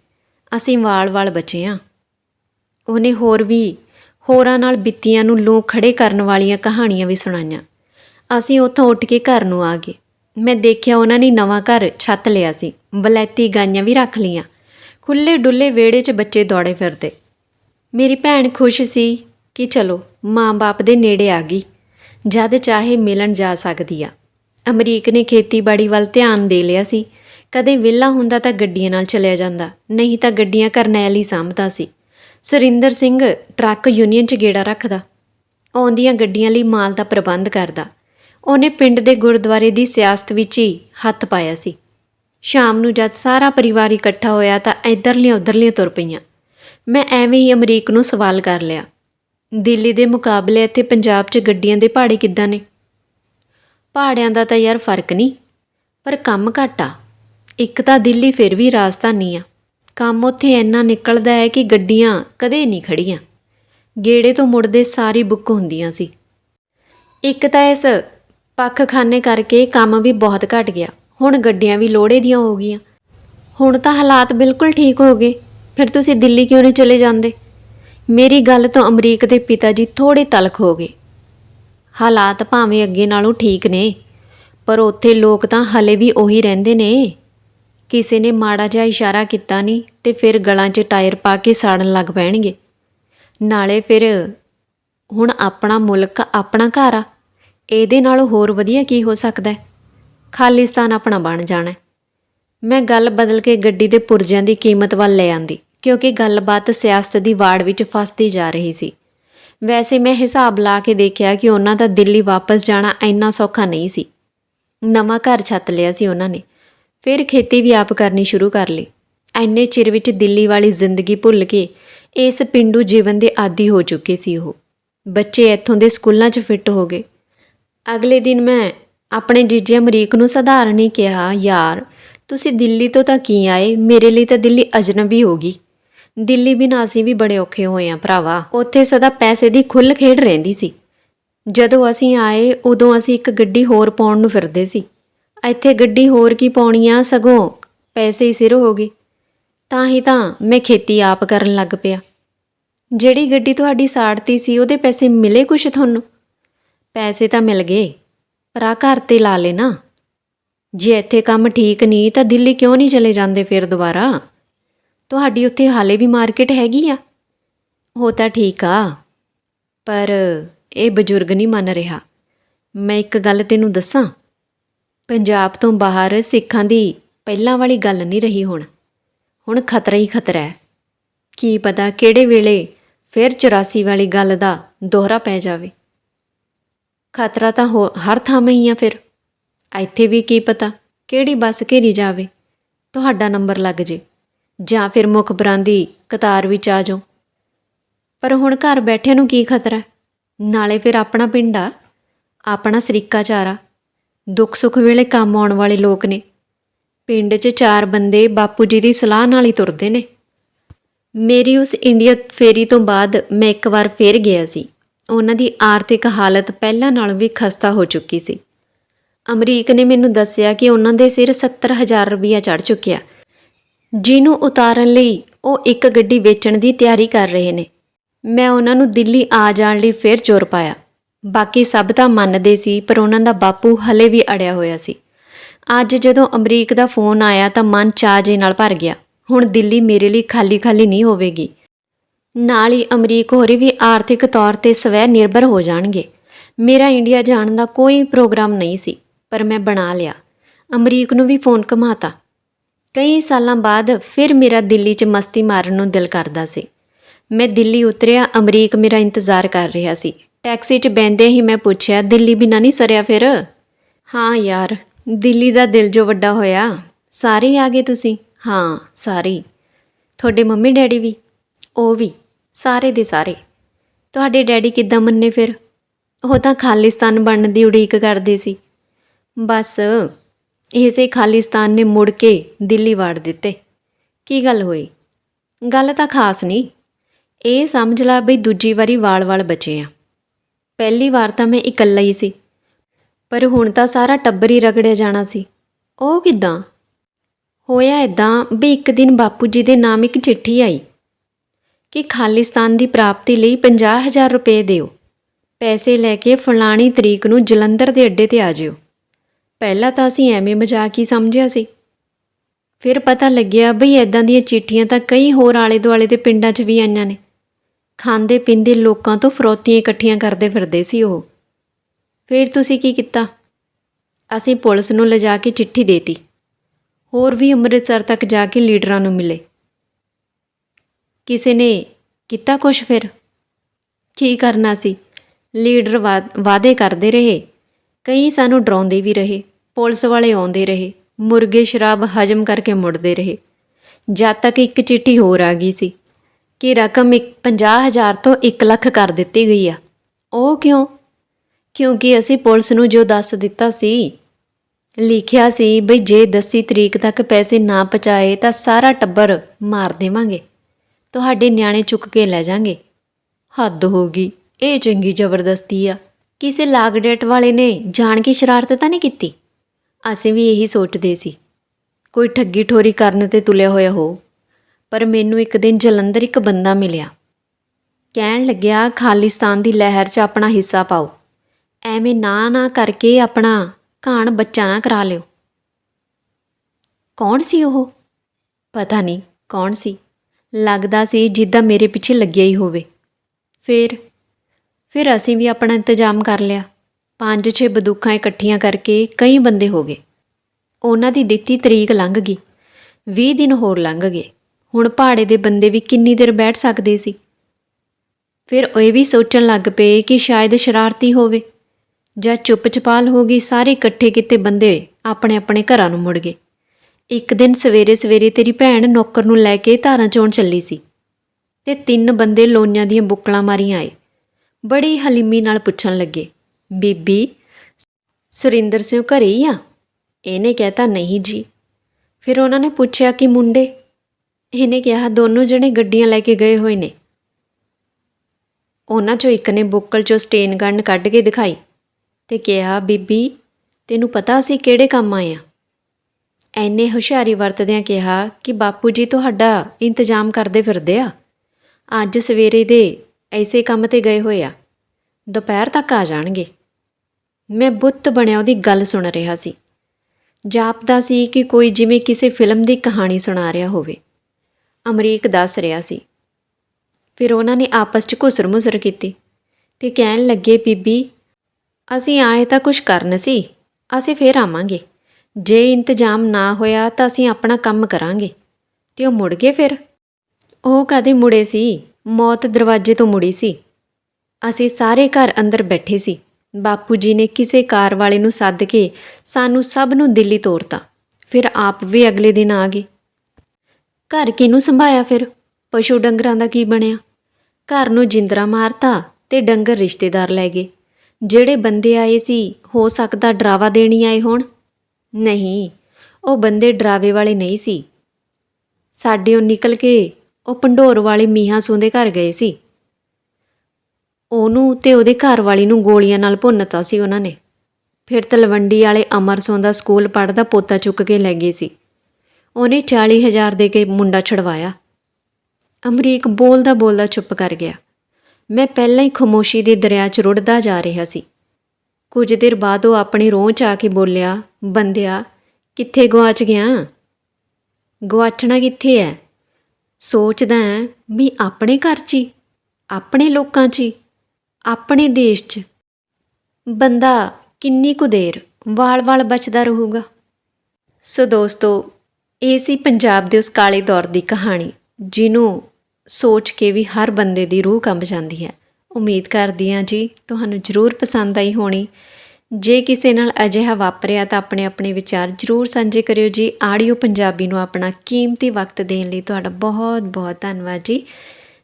ਅਸੀਂ ਵਾਲ-ਵਾਲ ਬਚੇ ਹਾਂ ਉਹਨੇ ਹੋਰ ਵੀ ਹੋਰਾਂ ਨਾਲ ਬਿੱਤੀਆਂ ਨੂੰ ਲੂੰ ਖੜੇ ਕਰਨ ਵਾਲੀਆਂ ਕਹਾਣੀਆਂ ਵੀ ਸੁਣਾਈਆਂ। ਅਸੀਂ ਉੱਥੋਂ ਉੱਠ ਕੇ ਘਰ ਨੂੰ ਆ ਗਏ। ਮੈਂ ਦੇਖਿਆ ਉਹਨਾਂ ਨੇ ਨਵਾਂ ਘਰ ਛੱਤ ਲਿਆ ਸੀ। ਬਲੈਤੀ ਗਾਈਆਂ ਵੀ ਰੱਖ ਲੀਆਂ ਖੁੱਲੇ ਡੁੱਲੇ ਵਿਹੜੇ 'ਚ ਬੱਚੇ ਦੌੜੇ ਫਿਰਦੇ। ਮੇਰੀ ਭੈਣ ਖੁਸ਼ ਸੀ ਕਿ ਚਲੋ, ਮਾਂ-ਬਾਪ ਦੇ ਨੇੜੇ ਆ ਗਈ। ਜਦ ਚਾਹੇ ਮਿਲਣ ਜਾ ਸਕਦੀ ਆ। ਅਮਰੀਕ ਨੇ ਖੇਤੀਬਾੜੀ ਵੱਲ ਧਿਆਨ ਦੇ ਲਿਆ ਸੀ। ਕਦੇ ਵਿਹਲਾ ਹੁੰਦਾ ਤਾਂ ਗੱਡੀਆਂ ਨਾਲ ਚਲਿਆ ਜਾਂਦਾ, ਨਹੀਂ ਤਾਂ ਗੱਡੀਆਂ ਕਰਨੈਲ ਹੀ ਸਾਂਭਦਾ ਸੀ। ਸੁਰਿੰਦਰ ਸਿੰਘ ਟਰੱਕ ਯੂਨੀਅਨ 'ਚ ਗੇੜਾ ਰੱਖਦਾ। ਆਉਂਦੀਆਂ ਗੱਡੀਆਂ ਲਈ ਮਾਲ ਦਾ ਪ੍ਰਬੰਧ ਕਰਦਾ। ਉਹਨੇ ਪਿੰਡ ਦੇ ਗੁਰਦੁਆਰੇ ਦੀ ਸਿਆਸਤ ਵਿੱਚ ਹੀ ਹੱਥ ਪਾਇਆ ਸੀ। ਸ਼ਾਮ ਨੂੰ ਜਦ ਸਾਰਾ ਪਰਿਵਾਰ ਇਕੱਠਾ ਹੋਇਆ ਤਾਂ ਇੱਧਰਲੀਆਂ ਉੱਧਰਲੀਆਂ ਤੁਰ ਪਈਆਂ। ਮੈਂ ਐਵੇਂ ਹੀ ਅਮਰੀਕ ਨੂੰ ਸਵਾਲ ਕਰ ਲਿਆ, ਦਿੱਲੀ ਦੇ ਮੁਕਾਬਲੇ ਇੱਥੇ ਪੰਜਾਬ 'ਚ ਗੱਡੀਆਂ ਦੇ ਪਹਾੜੇ ਕਿੱਦਾਂ ਨੇ? ਪਹਾੜਿਆਂ ਦਾ ਤਾਂ ਯਾਰ ਫ਼ਰਕ ਨਹੀਂ, ਪਰ ਕੰਮ ਘੱਟ। ਆ ਇੱਕ ਤਾਂ ਦਿੱਲੀ ਫਿਰ ਵੀ ਰਾਜਧਾਨੀ ਆ। ਕੰਮ ਉੱਥੇ ਇੰਨਾ ਨਿਕਲਦਾ ਹੈ ਕਿ ਗੱਡੀਆਂ ਕਦੇ ਨਹੀਂ ਖੜੀਆਂ ਗੇੜੇ ਤੋਂ ਮੁੜਦੇ ਸਾਰੀ ਬੁੱਕ ਹੁੰਦੀਆਂ ਸੀ। ਇੱਕ ਤਾਂ ਇਸ ਪੱਖਖਾਨੇ ਕਰਕੇ ਕੰਮ ਵੀ ਬਹੁਤ ਘਟ ਗਿਆ। ਹੁਣ ਗੱਡੀਆਂ ਵੀ ਲੋੜੇ ਦੀਆਂ ਹੋ ਗਈਆਂ। ਹੁਣ ਤਾਂ ਹਾਲਾਤ ਬਿਲਕੁਲ ਠੀਕ ਹੋ ਗਏ। ਫਿਰ ਤੁਸੀਂ ਦਿੱਲੀ ਕਿਉਂ ਨਹੀਂ ਚਲੇ ਜਾਂਦੇ? ਮੇਰੀ ਗੱਲ ਤੋਂ ਅਮਰੀਕ ਦੇ ਪਿਤਾ ਜੀ ਥੋੜੇ ਤਲਖ ਹੋ ਗਏ। ਹਾਲਾਤ ਭਾਵੇਂ ਅੱਗੇ ਨਾਲੋਂ ਠੀਕ ਨੇ, ਪਰ ਉੱਥੇ ਲੋਕ ਤਾਂ ਹਲੇ ਵੀ ਉਹੀ ਰਹਿੰਦੇ ਨੇ। ਕਿਸੇ ਨੇ ਮਾੜਾ ਜਿਹਾ ਇਸ਼ਾਰਾ ਕੀਤਾ ਨਹੀਂ ਤੇ ਫਿਰ ਗਲਾਂ 'ਚ ਟਾਇਰ ਪਾ ਕੇ ਸਾੜਨ ਲੱਗ ਪੈਣਗੇ। ਨਾਲੇ ਫਿਰ ਹੁਣ ਆਪਣਾ ਮੁਲਕ ਆਪਣਾ ਘਰ ਆ। ਇਹਦੇ ਨਾਲੋਂ ਹੋਰ ਵਧੀਆ ਕੀ ਹੋ ਸਕਦਾ ਹੈ? ਖਾਲਿਸਤਾਨ ਆਪਣਾ ਬਣ ਜਾਣਾ ਮੈਂ ਗੱਲ ਬਦਲ ਕੇ ਗੱਡੀ ਦੇ ਪੁਰਜਿਆਂ ਦੀ ਕੀਮਤ ਵੱਲ ਲੈ ਆਂਦੀ, ਕਿਉਂਕਿ ਗੱਲਬਾਤ ਸਿਆਸਤ ਦੀ ਵਾੜ ਵਿੱਚ ਫਸਦੀ ਜਾ ਰਹੀ ਸੀ। ਵੈਸੇ ਮੈਂ ਹਿਸਾਬ ਲਾ ਕੇ ਦੇਖਿਆ ਕਿ ਉਹਨਾਂ ਦਾ ਦਿੱਲੀ ਵਾਪਸ ਜਾਣਾ ਇੰਨਾ ਸੌਖਾ ਨਹੀਂ ਸੀ। ਨਵਾਂ ਘਰ ਛੱਤ ਲਿਆ ਸੀ ਉਹਨਾਂ ਨੇ। ਫਿਰ ਖੇਤੀ ਵੀ ਆਪ ਕਰਨੀ ਸ਼ੁਰੂ ਕਰ ਲਈ। ਐਨੇ ਚਿਰ ਵਿੱਚ ਦਿੱਲੀ ਵਾਲੀ ਜ਼ਿੰਦਗੀ ਭੁੱਲ ਕੇ ਇਸ ਪਿੰਡੂ ਜੀਵਨ ਦੇ ਆਦੀ ਹੋ ਚੁੱਕੇ ਸੀ ਉਹ। ਬੱਚੇ ਇੱਥੋਂ ਦੇ ਸਕੂਲਾਂ 'ਚ ਫਿੱਟ ਹੋ ਗਏ। ਅਗਲੇ ਦਿਨ ਮੈਂ ਆਪਣੇ ਜੀਜੇ ਅਮਰੀਕ ਨੂੰ ਸਧਾਰਨ ਹੀ ਕਿਹਾ, ਯਾਰ, ਤੁਸੀਂ ਦਿੱਲੀ ਤੋਂ ਤਾਂ ਕੀ ਆਏ? ਮੇਰੇ ਲਈ ਤਾਂ ਦਿੱਲੀ ਅਜਨਬੀ ਹੋ ਗਈ। ਦਿੱਲੀ ਬਿਨਾਂ ਅਸੀਂ ਵੀ ਬੜੇ ਔਖੇ ਹੋਏ ਆ ਭਰਾਵਾ। ਉੱਥੇ ਸਦਾ ਪੈਸੇ ਦੀ ਖੁੱਲ੍ਹ ਖੇਡ ਰਹਿੰਦੀ ਸੀ। ਜਦੋਂ ਅਸੀਂ ਆਏ, ਉਦੋਂ ਅਸੀਂ ਇੱਕ ਗੱਡੀ ਹੋਰ ਪਾਉਣ ਨੂੰ ਫਿਰਦੇ ਸੀ। ਇੱਥੇ ਗੱਡੀ ਹੋਰ ਕੀ ਪਾਉਣੀ ਆ? ਸਗੋਂ ਪੈਸੇ ਹੀ ਸਿਰ ਹੋ ਗਏ। ਤਾਂ ਹੀ ਤਾਂ ਮੈਂ ਖੇਤੀ ਆਪ ਕਰਨ ਲੱਗ ਪਿਆ। ਜਿਹੜੀ ਗੱਡੀ ਤੁਹਾਡੀ ਸਾੜਤੀ ਸੀ, ਉਹਦੇ ਪੈਸੇ ਮਿਲੇ ਕੁਛ ਤੁਹਾਨੂੰ? ਪੈਸੇ ਤਾਂ ਮਿਲ ਗਏ, ਪਰ ਆ ਘਰ ਤੇ ਲਾ ਲੈ ਨਾ। ਜੇ ਇੱਥੇ ਕੰਮ ਠੀਕ ਨਹੀਂ, ਤਾਂ ਦਿੱਲੀ ਕਿਉਂ ਨਹੀਂ ਚਲੇ ਜਾਂਦੇ ਫਿਰ ਦੁਬਾਰਾ? ਤੁਹਾਡੀ ਉੱਥੇ ਹਾਲੇ ਵੀ ਮਾਰਕੀਟ ਹੈਗੀ ਆ? ਉਹ ਤਾਂ ਠੀਕ ਆ, ਪਰ ਇਹ ਬਜ਼ੁਰਗ ਨਹੀਂ ਮੰਨ ਰਿਹਾ। ਮੈਂ ਇੱਕ ਗੱਲ ਤੈਨੂੰ ਦੱਸਾਂ, ਪੰਜਾਬ ਤੋਂ ਬਾਹਰ ਸਿੱਖਾਂ ਦੀ ਪਹਿਲਾਂ ਵਾਲੀ ਗੱਲ ਨਹੀਂ ਰਹੀ ਹੁਣ। ਹੁਣ ਖਤਰਾ ਹੀ ਖਤਰਾ ਹੈ। ਕੀ ਪਤਾ ਕਿਹੜੇ ਵੇਲੇ ਫਿਰ 84 ਵਾਲੀ ਗੱਲ ਦਾ ਦੋਹਰਾ ਪੈ ਜਾਵੇ। ਖਤਰਾ ਤਾਂ ਹੋ, ਹਰ ਥਾਂ ਹੀ ਆ ਫਿਰ। ਇੱਥੇ ਵੀ ਕੀ ਪਤਾ, ਕਿਹੜੀ ਬੱਸ ਘੇਰੀ ਜਾਵੇ। ਤੁਹਾਡਾ ਨੰਬਰ ਲੱਗ ਜੇ। ਜਾਂ ਫਿਰ ਮੁਖਬਰਾਂ ਦੀ ਕਤਾਰ ਵਿੱਚ ਆ ਜਾਓ। ਪਰ ਹੁਣ ਘਰ ਬੈਠੇ ਨੂੰ ਕੀ ਖਤਰਾ? ਨਾਲੇ ਫਿਰ ਆਪਣਾ ਪਿੰਡ ਆ, ਆਪਣਾ ਸਰੀਕਾ ਚਾਰਾ ਦੁੱਖ ਸੁੱਖ ਵੇਲੇ ਕੰਮ ਆਉਣ ਵਾਲੇ ਲੋਕ ਨੇ। ਪਿੰਡ 'ਚ ਚਾਰ ਬੰਦੇ ਬਾਪੂ ਜੀ ਦੀ ਸਲਾਹ ਨਾਲ ਹੀ ਤੁਰਦੇ ਨੇ। ਮੇਰੀ ਉਸ ਇੰਡੀਆ ਫੇਰੀ ਤੋਂ ਬਾਅਦ ਮੈਂ ਇੱਕ ਵਾਰ ਫੇਰ ਗਿਆ ਸੀ। ਉਹਨਾਂ ਦੀ ਆਰਥਿਕ ਹਾਲਤ ਪਹਿਲਾਂ ਨਾਲੋਂ ਵੀ ਖਸਤਾ ਹੋ ਚੁੱਕੀ ਸੀ। ਅਮਰੀਕ ਨੇ ਮੈਨੂੰ ਦੱਸਿਆ ਕਿ ਉਹਨਾਂ ਦੇ ਸਿਰ 70000 ਰੁਪਇਆ ਚੜ ਚੁੱਕਿਆ। ਜਿਹਨੂੰ ਉਤਾਰਨ ਲਈ ਉਹ ਇੱਕ ਗੱਡੀ ਵੇਚਣ ਦੀ ਤਿਆਰੀ ਕਰ ਰਹੇ ਨੇ। ਮੈਂ ਉਹਨਾਂ ਨੂੰ ਦਿੱਲੀ ਆ ਜਾਣ ਲਈ ਫੇਰ ਜ਼ੋਰ ਪਾਇਆ। ਬਾਕੀ ਸਭ ਤਾਂ ਮੰਨਦੇ ਸੀ, ਪਰ ਉਹਨਾਂ ਦਾ ਬਾਪੂ ਹਲੇ ਵੀ ਅੜਿਆ ਹੋਇਆ ਸੀ। ਅੱਜ ਜਦੋਂ ਅਮਰੀਕ ਦਾ ਫੋਨ ਆਇਆ ਤਾਂ ਮਨ ਚਾਜੇ ਨਾਲ ਭਰ ਗਿਆ। ਹੁਣ ਦਿੱਲੀ ਮੇਰੇ ਲਈ ਖਾਲੀ-ਖਾਲੀ ਨਹੀਂ ਹੋਵੇਗੀ। ਨਾਲ ਹੀ ਅਮਰੀਕ ਹੋਰੀ ਵੀ ਆਰਥਿਕ ਤੌਰ ਤੇ ਸਵੈ ਨਿਰਭਰ ਹੋ ਜਾਣਗੇ। ਮੇਰਾ ਇੰਡੀਆ ਜਾਣ ਦਾ ਕੋਈ ਪ੍ਰੋਗਰਾਮ ਨਹੀਂ ਸੀ, ਪਰ ਮੈਂ ਬਣਾ ਲਿਆ। ਅਮਰੀਕ ਨੂੰ ਵੀ ਫੋਨ ਘਮਾਤਾ। ਕਈ ਸਾਲਾਂ ਬਾਅਦ ਫਿਰ ਮੇਰਾ ਦਿੱਲੀ 'ਚ ਮਸਤੀ ਮਾਰਨ ਨੂੰ ਦਿਲ ਕਰਦਾ ਸੀ। ਮੈਂ ਦਿੱਲੀ ਉਤਰਿਆ, ਅਮਰੀਕ ਮੇਰਾ ਇੰਤਜ਼ਾਰ ਕਰ ਰਿਹਾ ਸੀ। ਟੈਕਸੀ 'ਚ ਬੈੰਦੇ ਹੀ ਮੈਂ ਪੁੱਛਿਆ, ਦਿੱਲੀ ਬਿਨਾ ਨਹੀਂ ਸਰਿਆ ਫਿਰ? ਹਾਂ ਯਾਰ, ਦਿੱਲੀ ਦਾ ਦਿਲ ਜੋ ਵੱਡਾ ਹੋਇਆ, ਸਾਰੇ ਹੀ ਆ ਗਏ ਤੁਸੀਂ? ਹਾਂ, ਸਾਰੇ ਹੀ। ਤੁਹਾਡੇ ਮੰਮੀ ਡੈਡੀ ਵੀ? ਉਹ ਵੀ, ਸਾਰੇ ਦੇ ਸਾਰੇ। ਤੁਹਾਡੇ ਡੈਡੀ ਕਿੱਦਾਂ ਮੰਨੇ ਫਿਰ? ਉਹ ਤਾਂ ਖਾਲਿਸਤਾਨ ਬਣਨ ਦੀ ਉਡੀਕ ਕਰਦੇ ਸੀ। ਬਸ, ਇਸੇ ਖਾਲਿਸਤਾਨ ਨੇ ਮੁੜ ਕੇ ਦਿੱਲੀ ਵਾੜ ਦਿੱਤੇ। ਕੀ ਗੱਲ ਹੋਈ? ਗੱਲ ਤਾਂ ਖਾਸ ਨਹੀਂ। ਇਹ ਸਮਝ ਲਾ ਬਈ ਦੂਜੀ ਵਾਰੀ ਵਾਲ-ਵਾਲ ਬਚੇ ਆ। ਪਹਿਲੀ ਵਾਰ ਤਾਂ ਮੈਂ ਇਕੱਲਾ ਹੀ ਸੀ। ਪਰ ਹੁਣ ਤਾਂ ਸਾਰਾ ਟੱਬਰ ਹੀ ਰਗੜਿਆ ਜਾਣਾ ਸੀ। ਉਹ ਕਿਦਾਂ? ਹੋਇਆ ਇਦਾਂ ਵੀ ਇੱਕ ਦਿਨ ਬਾਪੂ ਜੀ ਦੇ ਨਾਮ ਇੱਕ ਚਿੱਠੀ ਆਈ। ਕਿ ਖਾਲਿਸਤਾਨ ਦੀ ਪ੍ਰਾਪਤੀ ਲਈ 50000 ਰੁਪਏ ਦਿਓ। ਪੈਸੇ ਲੈ ਕੇ ਫਲਾਣੀ ਤਰੀਕ ਨੂੰ ਜਲੰਧਰ ਦੇ ਅੱਡੇ ਤੇ ਆ ਜਿਓ। ਪਹਿਲਾਂ ਤਾਂ ਅਸੀਂ ਐਵੇਂ ਮਜ਼ਾਕ ਹੀ ਸਮਝਿਆ ਸੀ। ਫਿਰ ਪਤਾ ਲੱਗਿਆ ਬਈ ਐਦਾਂ ਦੀਆਂ ਚਿੱਠੀਆਂ ਤਾਂ ਕਈ ਹੋਰ ਆਲੇ ਦੁਆਲੇ ਦੇ ਪਿੰਡਾਂ 'ਚ ਵੀ ਆਈਆਂ ਨੇ। ਖਾਂਦੇ ਪੀਂਦੇ ਲੋਕਾਂ ਤੋਂ ਫਰੋਤੀਆਂ ਇਕੱਠੀਆਂ ਕਰਦੇ ਫਿਰਦੇ ਸੀ ਉਹ। ਫਿਰ ਤੁਸੀਂ ਕੀ ਕੀਤਾ? ਅਸੀਂ ਪੁਲਿਸ ਨੂੰ ਲਿਜਾ ਕੇ ਚਿੱਠੀ ਦੇਤੀ ਹੋਰ ਵੀ ਅੰਮ੍ਰਿਤਸਰ ਤੱਕ ਜਾ ਕੇ ਲੀਡਰਾਂ ਨੂੰ ਮਿਲੇ। ਕਿਸੇ ਨੇ ਕੀਤਾ ਕੁਛ ਫਿਰ? ਕੀ ਕਰਨਾ ਸੀ? ਲੀਡਰ ਵਾ- ਵਾਅਦੇ ਕਰਦੇ ਰਹੇ। ਕਈ ਸਾਨੂੰ ਡਰਾਉਂਦੇ ਵੀ ਰਹੇ, ਪੁਲਿਸ ਵਾਲੇ ਆਉਂਦੇ ਰਹੇ, ਮੁਰਗੇ ਸ਼ਰਾਬ ਹਜਮ ਕਰਕੇ ਮੁੜਦੇ ਰਹੇ। ਜਦ ਤੱਕ ਇੱਕ ਚਿੱਠੀ ਹੋਰ ਆ ਗਈ ਸੀ ਕਿ ਰਕਮ ਇੱਕ 50000 ਤੋਂ 1 ਲੱਖ ਕਰ ਦਿੱਤੀ ਗਈ ਆ। ਉਹ ਕਿਉਂ? ਕਿਉਂਕਿ ਅਸੀਂ ਪੁਲਿਸ ਨੂੰ ਜੋ ਦੱਸ ਦਿੱਤਾ ਸੀ, ਲਿਖਿਆ ਸੀ ਬਈ ਜੇ 10 ਤਰੀਕ ਤੱਕ ਪੈਸੇ ਨਾ ਪਹੁੰਚਾਏ ਤਾਂ ਸਾਰਾ ਟੱਬਰ ਮਾਰ ਦੇਵਾਂਗੇ। ਤੁਹਾਡੇ ਨਿਆਣੇ ਚੁੱਕ ਕੇ ਲੈ ਜਾਾਂਗੇ। ਹੱਦ ਹੋ ਗਈ। ਇਹ ਚੰਗੀ ਜ਼ਬਰਦਸਤੀ ਆ। ਕਿਸੇ ਲਾਗਡੇਟ ਵਾਲੇ ਨੇ ਜਾਣ ਕੇ ਸ਼ਰਾਰਤ ਤਾਂ ਨਹੀਂ ਕੀਤੀ? ਅਸੀਂ ਵੀ ਇਹੀ ਸੋਚਦੇ ਸੀ। ਕੋਈ ਠੱਗੀ ਠੋਰੀ ਕਰਨ ਤੇ ਤੁਲਿਆ ਹੋਇਆ ਹੋ। ਪਰ ਮੈਨੂੰ ਇੱਕ ਦਿਨ ਜਲੰਧਰ ਇੱਕ ਬੰਦਾ ਮਿਲਿਆ। ਕਹਿਣ ਲੱਗਿਆ, ਖਾਲਿਸਤਾਨ ਦੀ ਲਹਿਰ 'ਚ ਆਪਣਾ ਹਿੱਸਾ ਪਾਓ। ਐਵੇਂ ਨਾ ਨਾ ਕਰਕੇ ਆਪਣਾ ਘਾਣ ਬੱਚਾ ਨਾ ਕਰਾ ਲਿਓ। ਕੌਣ ਸੀ ਉਹ? ਪਤਾ ਨਹੀਂ। ਕੌਣ ਸੀ? ਲੱਗਦਾ ਸੀ ਜਿੱਦਾਂ ਮੇਰੇ ਪਿੱਛੇ ਲੱਗਿਆ ਹੀ ਹੋਵੇ। ਫਿਰ ਫਿਰ ਅਸੀਂ ਵੀ ਆਪਣਾ ਇੰਤਜ਼ਾਮ ਕਰ ਲਿਆ। ਪੰਜ ਛੇ ਬੰਦੂਕਾਂ ਇਕੱਠੀਆਂ ਕਰਕੇ ਕਈ ਬੰਦੇ ਹੋ ਗਏ। ਉਹਨਾਂ ਦੀ ਦਿੱਤੀ ਤਰੀਕ ਲੰਘ ਗਈ। 20 ਦਿਨ ਹੋਰ ਲੰਘ ਗਏ। ਹੁਣ ਪਹਾੜੇ ਦੇ ਬੰਦੇ ਵੀ ਕਿੰਨੀ ਦੇਰ ਬੈਠ ਸਕਦੇ ਸੀ। ਫਿਰ ਉਹ ਇਹ ਵੀ ਸੋਚਣ ਲੱਗ ਪਏ ਕਿ ਸ਼ਾਇਦ ਸ਼ਰਾਰਤੀ ਹੋਵੇ। ਜਾਂ ਚੁੱਪ ਚਪਾਲ ਹੋ ਗਈ ਸਾਰੇ ਇਕੱਠੇ ਕੀਤੇ ਬੰਦੇ ਆਪਣੇ ਆਪਣੇ ਘਰਾਂ ਨੂੰ ਮੁੜ ਗਏ। ਇੱਕ ਦਿਨ ਸਵੇਰੇ ਸਵੇਰੇ ਤੇਰੀ ਭੈਣ ਨੌਕਰ ਨੂੰ ਲੈ ਕੇ ਧਾਰਾਂ ਚੋਣ ਚੱਲੀ ਸੀ ਤੇ ਤਿੰਨ ਬੰਦੇ ਲੋਨਿਆਂ ਦੀਆਂ ਬੁੱਕਲਾਂ ਮਾਰੀਆਂ ਆਏ। ਬੜੀ ਹਲੀਮੀ ਨਾਲ ਪੁੱਛਣ ਲੱਗੇ, ਬੀਬੀ, ਸੁਰਿੰਦਰ ਸਿੰਘ ਘਰੇ ਹੀ ਆ? ਇਹਨੇ ਕਹਿਤਾ ਨਹੀਂ ਜੀ। ਫਿਰ ਉਹਨਾਂ ਨੇ ਪੁੱਛਿਆ, ਕਿ ਮੁੰਡੇ? ਇਹਨੇ ਕਿਹਾ, ਦੋਨੋਂ ਜਣੇ ਗੱਡੀਆਂ ਲੈ ਕੇ ਗਏ ਹੋਏ ਨੇ। ਉਹਨਾਂ ਚੋਂ ਇੱਕ ਨੇ ਬੁੱਕਲ ਚੋਂ ਸਟੇਨ ਗਨ ਕੱਢ ਕੇ ਦਿਖਾਈ ਤੇ ਕਿਹਾ, ਬੀਬੀ, ਤੈਨੂੰ ਪਤਾ ਸੀ ਕਿਹੜੇ ਕੰਮ ਆਏ ਆ? ਐਨੇ ਹੁਸ਼ਿਆਰੀ ਵਰਤਦਿਆਂ ਕਿਹਾ ਕਿ ਬਾਪੂ ਜੀ ਤੁਹਾਡਾ ਇੰਤਜ਼ਾਮ ਕਰਦੇ ਫਿਰਦੇ ਆ। ਅੱਜ ਸਵੇਰੇ ਦੇ ਐਸੇ ਕੰਮ ਤੇ ਗਏ ਹੋਏ ਆ। ਦੁਪਹਿਰ ਤੱਕ ਆ ਜਾਣਗੇ। ਮੈਂ ਬੁੱਤ ਬਣਿਆ ਉਹਦੀ ਗੱਲ ਸੁਣ ਰਿਹਾ ਸੀ। ਜਾਪਦਾ ਸੀ ਕਿ ਕੋਈ ਜਿਵੇਂ ਕਿਸੇ ਫਿਲਮ ਦੀ ਕਹਾਣੀ ਸੁਣਾ ਰਿਹਾ ਹੋਵੇ। ਅਮਰੀਕ ਦੱਸ ਰਿਹਾ ਸੀ। ਫਿਰ ਉਹਨਾਂ ਨੇ ਆਪਸ 'ਚ ਘੁਸਰ-ਮੁਸਰ ਕੀਤੀ ਤੇ ਕਹਿਣ ਲੱਗੇ, ਬੀਬੀ, ਅਸੀਂ ਆਏ ਤਾਂ ਕੁਝ ਕਰਨ ਸੀ, ਅਸੀਂ ਫੇਰ ਆਵਾਂਗੇ। ਜੇ ਇੰਤਜ਼ਾਮ ਨਾ ਹੋਇਆ ਤਾਂ ਅਸੀਂ ਆਪਣਾ ਕੰਮ ਕਰਾਂਗੇ। ਤੇ ਉਹ ਮੁੜ ਗਏ ਫਿਰ? ਉਹ ਕਦੇ ਮੁੜੇ ਸੀ। ਮੌਤ ਦਰਵਾਜ਼ੇ ਤੋਂ ਮੁੜੀ ਸੀ। ਅਸੀਂ ਸਾਰੇ ਘਰ ਅੰਦਰ ਬੈਠੇ ਸੀ। ਬਾਪੂ ਜੀ ਨੇ ਕਿਸੇ ਕਾਰ ਵਾਲੇ ਨੂੰ ਸੱਦ ਕੇ ਸਾਨੂੰ ਸਭ ਨੂੰ ਦਿੱਲੀ ਤੋਰਤਾ। ਫਿਰ ਆਪ ਵੀ ਅਗਲੇ ਦਿਨ ਆ ਗਏ। ਘਰ ਕਿਹਨੂੰ ਸੰਭਾਇਆ ਫਿਰ? ਪਸ਼ੂ ਡੰਗਰਾਂ ਦਾ ਕੀ ਬਣਿਆ? ਘਰ ਨੂੰ ਜਿੰਦਰਾ ਮਾਰਤਾ ਤੇ ਡੰਗਰ ਰਿਸ਼ਤੇਦਾਰ ਲੈ ਗਏ। ਜਿਹੜੇ ਬੰਦੇ ਆਏ ਸੀ, ਹੋ ਸਕਦਾ ਡਰਾਵਾ ਦੇਣੀ ਆਏ ਹੋਣ। ਨਹੀਂ, ਉਹ ਬੰਦੇ ਡਰਾਵੇ ਵਾਲੇ ਨਹੀਂ ਸੀ। ਸਾਡੇ ਉਹ ਨਿਕਲ ਕੇ ਉਹ ਪੰਡੋਰ ਵਾਲੇ ਮੀਹਾਂ ਸੂ ਦੇ ਘਰ ਗਏ ਸੀ। ਉਹਨੂੰ ਤੇ ਉਹਦੇ ਘਰ ਵਾਲੀ ਨੂੰ ਗੋਲੀਆਂ ਨਾਲ ਭੁੰਨਤਾ ਸੀ ਉਹਨਾਂ ਨੇ। ਫਿਰ ਤਲਵੰਡੀ ਵਾਲੇ ਅਮਰ ਸੋਂ ਦਾ ਸਕੂਲ ਪੜ੍ਹਦਾ ਪੋਤਾ ਚੁੱਕ ਕੇ ਲੈ ਗਏ ਸੀ। ਉਹਨੇ 40000 ਦੇ ਕੇ ਮੁੰਡਾ ਛਡਵਾਇਆ। ਅਮਰੀਕ ਬੋਲਦਾ ਬੋਲਦਾ ਚੁੱਪ ਕਰ ਗਿਆ। ਮੈਂ ਪਹਿਲਾਂ ਹੀ ਖਮੋਸ਼ੀ ਦੇ ਦਰਿਆ 'ਚ ਰੁੜਦਾ ਜਾ ਰਿਹਾ ਸੀ। ਕੁਝ ਦੇਰ ਬਾਅਦ ਉਹ ਆਪਣੀ ਰੋਹ 'ਚ ਆ ਕੇ ਬੋਲਿਆ, ਬੰਦਿਆ, ਕਿੱਥੇ ਗਵਾਚ ਗਿਆ? ਗਵਾਚਣਾ ਕਿੱਥੇ ਹੈ ਸੋਚਦਾ ਹੈ ਵੀ ਆਪਣੇ ਘਰ 'ਚ ਹੀ ਆਪਣੇ ਲੋਕਾਂ 'ਚ ਹੀ ਆਪਣੇ ਦੇਸ਼ 'ਚ। ਬੰਦਾ ਕਿੰਨੀ ਕੁ ਦੇਰ ਵਾਲ-ਵਾਲ ਬਚਦਾ ਰਹੂਗਾ? ਸੋ ਦੋਸਤੋ, ਇਹ ਸੀ ਪੰਜਾਬ ਦੇ ਉਸ ਕਾਲੇ ਦੌਰ ਦੀ ਕਹਾਣੀ, ਜਿਹਨੂੰ ਸੋਚ ਕੇ ਵੀ ਹਰ ਬੰਦੇ ਦੀ ਰੂਹ ਕੰਬ ਜਾਂਦੀ ਹੈ। ਉਮੀਦ ਕਰਦੀ ਹਾਂ ਜੀ ਤੁਹਾਨੂੰ ਜ਼ਰੂਰ ਪਸੰਦ ਆਈ ਹੋਣੀ। ਜੇ ਕਿਸੇ ਨਾਲ ਅਜਿਹਾ ਵਾਪਰਿਆ ਤਾਂ ਆਪਣੇ ਆਪਣੇ ਵਿਚਾਰ ਜ਼ਰੂਰ ਸਾਂਝੇ ਕਰਿਓ ਜੀ। ਆਡੀਓ ਪੰਜਾਬੀ ਨੂੰ ਆਪਣਾ ਕੀਮਤੀ ਵਕਤ ਦੇਣ ਲਈ ਤੁਹਾਡਾ ਬਹੁਤ ਬਹੁਤ ਧੰਨਵਾਦ ਜੀ।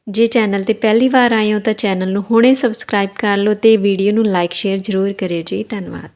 ਜੇ ਚੈਨਲ ਤੇ ਪਹਿਲੀ ਵਾਰ ਆਏ ਹੋ ਤਾਂ ਚੈਨਲ ਨੂੰ ਹੁਣੇ ਸਬਸਕ੍ਰਾਈਬ ਕਰ ਲਓ ਤੇ ਵੀਡੀਓ ਨੂੰ ਲਾਈਕ, ਸ਼ੇਅਰ ਜ਼ਰੂਰ ਕਰਿਓ ਜੀ। ਧੰਨਵਾਦ।